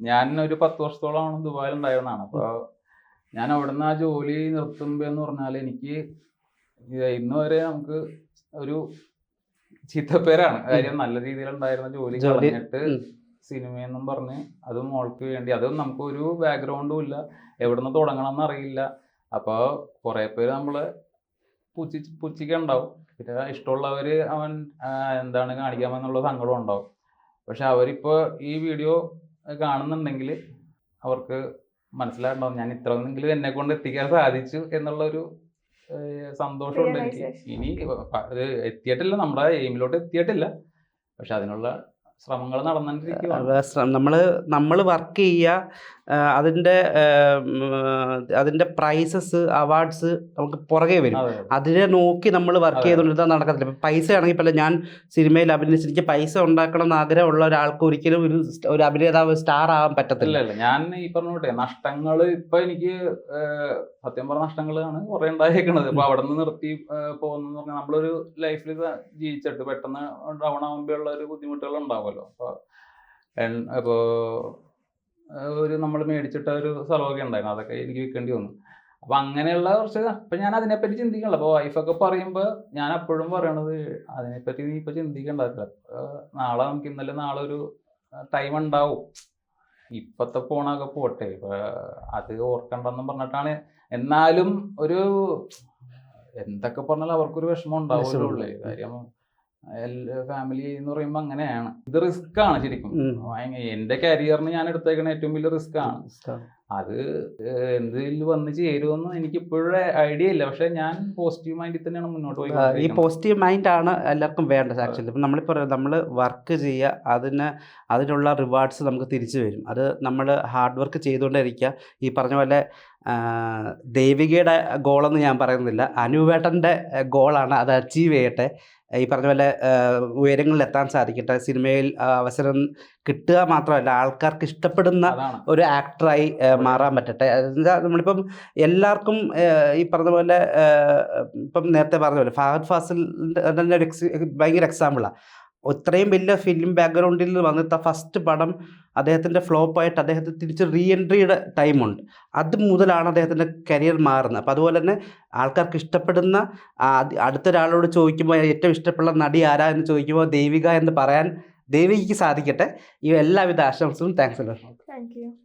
ഞാൻ ഒരു പത്ത് വർഷത്തോളമാണ് ദുബായിൽ ഉണ്ടായിരുന്നതാണ് അപ്പോൾ ഞാൻ അവിടുന്ന് ആ ജോലി നിർത്തുമ്പോ എന്ന് പറഞ്ഞാൽ എനിക്ക് ഇന്ന് വരെ നമുക്ക് ഒരു ചീത്തപ്പേരാണ്. കാര്യം നല്ല രീതിയിലുണ്ടായിരുന്ന ജോലി ജോലി, കളഞ്ഞിട്ട് സിനിമ സിനിമയെന്നും പറഞ്ഞ് അതും മോൾക്ക് വേണ്ടി. അതും നമുക്ക് ഒരു ബാക്ക്ഗ്രൗണ്ടും ഇല്ല. എവിടുന്ന് തുടങ്ങണം എന്നറിയില്ല അപ്പോൾ കുറേ പേര് നമ്മൾ പുച്ചി പുച്ചിക്കുണ്ടാവും പിന്നെ ഇഷ്ടമുള്ളവര് അവൻ എന്താണ് കാണിക്കാമെന്നുള്ള സങ്കടം ഉണ്ടാവും. പക്ഷെ അവരിപ്പോ ഈ വീഡിയോ കാണുന്നുണ്ടെങ്കിൽ അവർക്ക് മനസ്സിലായിട്ടുണ്ടാവും ഞാൻ ഇത്രയൊന്നെങ്കിലും എന്നെ കൊണ്ട് എത്തിക്കാൻ സാധിച്ചു എന്നുള്ളൊരു ഏഹ്, സന്തോഷമുണ്ട് എനിക്ക്. ഇനി എത്തിയിട്ടില്ല നമ്മുടെ എയിമിലോട്ട് എത്തിയിട്ടില്ല. പക്ഷെ അതിനുള്ള ശ്രമങ്ങൾ നടന്നുകൊണ്ടിരിക്കുകയാണ് നമ്മൾ നമ്മൾ വർക്ക് ചെയ്യുക അതിന്റെ അതിന്റെ പ്രൈസസ് അവാർഡ്സ് നമുക്ക് പുറകെ വരും. അതിനെ നോക്കി നമ്മൾ വർക്ക്. ചെയ്തുകൊണ്ടിരുന്നാൽ നടക്കത്തില്ല. ഇപ്പം പൈസ ആണെങ്കിൽ ഇപ്പം ഞാൻ സിനിമയിൽ അഭിനയിച്ച് എനിക്ക് പൈസ ഉണ്ടാക്കണം എന്ന് ആഗ്രഹമുള്ള ഒരാൾക്ക് ഒരിക്കലും ഒരു ഒരു അഭിനേതാവ് സ്റ്റാർ ആവാൻ പറ്റത്തില്ല. ഞാൻ ഈ പറഞ്ഞോട്ടെ പോലെ നഷ്ടങ്ങൾ ഇപ്പൊ എനിക്ക് സത്യം പറഞ്ഞ നഷ്ടങ്ങളാണ് കുറെ ഉണ്ടായേക്കണത്. അപ്പോൾ അവിടെ നിന്ന് നിർത്തി പോകുന്നതെന്ന് പോകുന്നെന്ന് പറഞ്ഞാൽ നമ്മളൊരു ലൈഫിൽ ജീവിച്ചിട്ട് പെട്ടെന്ന് ഡൗൺ ആകുമ്പോഴുള്ള ഒരു ബുദ്ധിമുട്ടുകൾ ഉണ്ടാവുമല്ലോ അപ്പൊ അപ്പോൾ ഏഹ്, ഒരു നമ്മൾ മേടിച്ചിട്ട ഒരു സ്ഥലമൊക്കെ ഉണ്ടായിരുന്നു. അതൊക്കെ എനിക്ക് വിൽക്കേണ്ടി വന്നു. അപ്പൊ അങ്ങനെയുള്ള കുറച്ച് അപ്പൊ ഞാൻ അതിനെപ്പറ്റി ചിന്തിക്കണില്ല. അപ്പൊ വൈഫൊക്കെ പറയുമ്പോ ഞാൻ അപ്പോഴും പറയണത് അതിനെപ്പറ്റി നീ ഇപ്പൊ ചിന്തിക്കണ്ട ഏഹ്, നാളെ നമുക്ക് ഇന്നലെ നാളെ ഒരു ടൈം ഉണ്ടാവും. ഇപ്പത്തെ ഫോണൊക്കെ പോട്ടെ. ഇപ്പൊ അത് ഓർക്കണ്ടെന്നും പറഞ്ഞിട്ടാണ്. എന്നാലും ഒരു എന്തൊക്കെ പറഞ്ഞാലും അവർക്കൊരു വിഷമം ഉണ്ടാവുള്ളൂ. കാര്യം ഫാമിലി എന്ന് പറയുമ്പോ അങ്ങനെയാണ്. ഇത് റിസ്ക് ആണ് ശരിക്കും. എന്റെ കരിയറിന് ഞാൻ എടുത്തേക്കുന്ന ഏറ്റവും വലിയ റിസ്ക് ആണ്. അത് എന്തിൽ വന്ന് ചേരുമെന്ന് എനിക്ക് ഇപ്പോഴേ ഐഡിയ ഇല്ല. പക്ഷെ ഞാൻ പോസിറ്റീവ് മൈൻഡിൽ തന്നെയാണ് മുന്നോട്ട് പോയി ഈ പോസിറ്റീവ് മൈൻഡ് ആണ് എല്ലാവർക്കും വേണ്ടത് ആക്ച്വലി ഇപ്പം നമ്മളിപ്പോൾ നമ്മൾ വർക്ക് ചെയ്യുക അതിന് അതിനുള്ള റിവാർഡ്സ് നമുക്ക് തിരിച്ചു വരും. അത് നമ്മൾ ഹാർഡ് വർക്ക് ചെയ്തുകൊണ്ടിരിക്കുക ഈ പറഞ്ഞ പോലെ ദേവികയുടെ ഗോളെന്ന് ഞാൻ പറയുന്നില്ല. അനുവേട്ടന്റെ ഗോളാണ് അത് അച്ചീവ് ചെയ്യട്ടെ. ഈ പറഞ്ഞ പോലെ ഉയരങ്ങളിൽ എത്താൻ സാധിക്കട്ടെ. സിനിമയിൽ അവസരം കിട്ടുക മാത്രമല്ല ആൾക്കാർക്ക് ഇഷ്ടപ്പെടുന്ന ഒരു ആക്ടറായി മാറാൻ പറ്റട്ടെ. എന്താ നമ്മളിപ്പം എല്ലാവർക്കും ഈ പറഞ്ഞ പോലെ ഇപ്പം നേരത്തെ പറഞ്ഞ പോലെ ഫഹദ് ഫാസിലിന്റെ തന്നെ ഒരു എക്സ് ഭയങ്കര എക്സാമ്പിളാണ് ഇത്രയും വലിയ ഫിലിം ബാക്ക്ഗ്രൗണ്ടിൽ വന്നിട്ട് ഫസ്റ്റ് പടം അദ്ദേഹത്തിന്റെ ഫ്ലോപ്പായിട്ട് അദ്ദേഹത്തെ തിരിച്ച് റീ എൻട്രിയുടെ ടൈമുണ്ട് അത് മുതലാണ് അദ്ദേഹത്തിന്റെ കരിയർ മാറുന്നത്. അപ്പോൾ അതുപോലെ തന്നെ ആൾക്കാർക്ക് ഇഷ്ടപ്പെടുന്ന അടുത്തൊരാളോട് ചോദിക്കുമ്പോൾ ഏറ്റവും ഇഷ്ടപ്പെടുന്ന നടി ആരാ എന്ന് ചോദിക്കുമ്പോൾ ദേവിക എന്ന് പറയാൻ ദേവികയ്ക്ക് സാധിക്കട്ടെ. ഈ എല്ലാവിധ ആശംസകളും താങ്ക്സ് താങ്ക് യു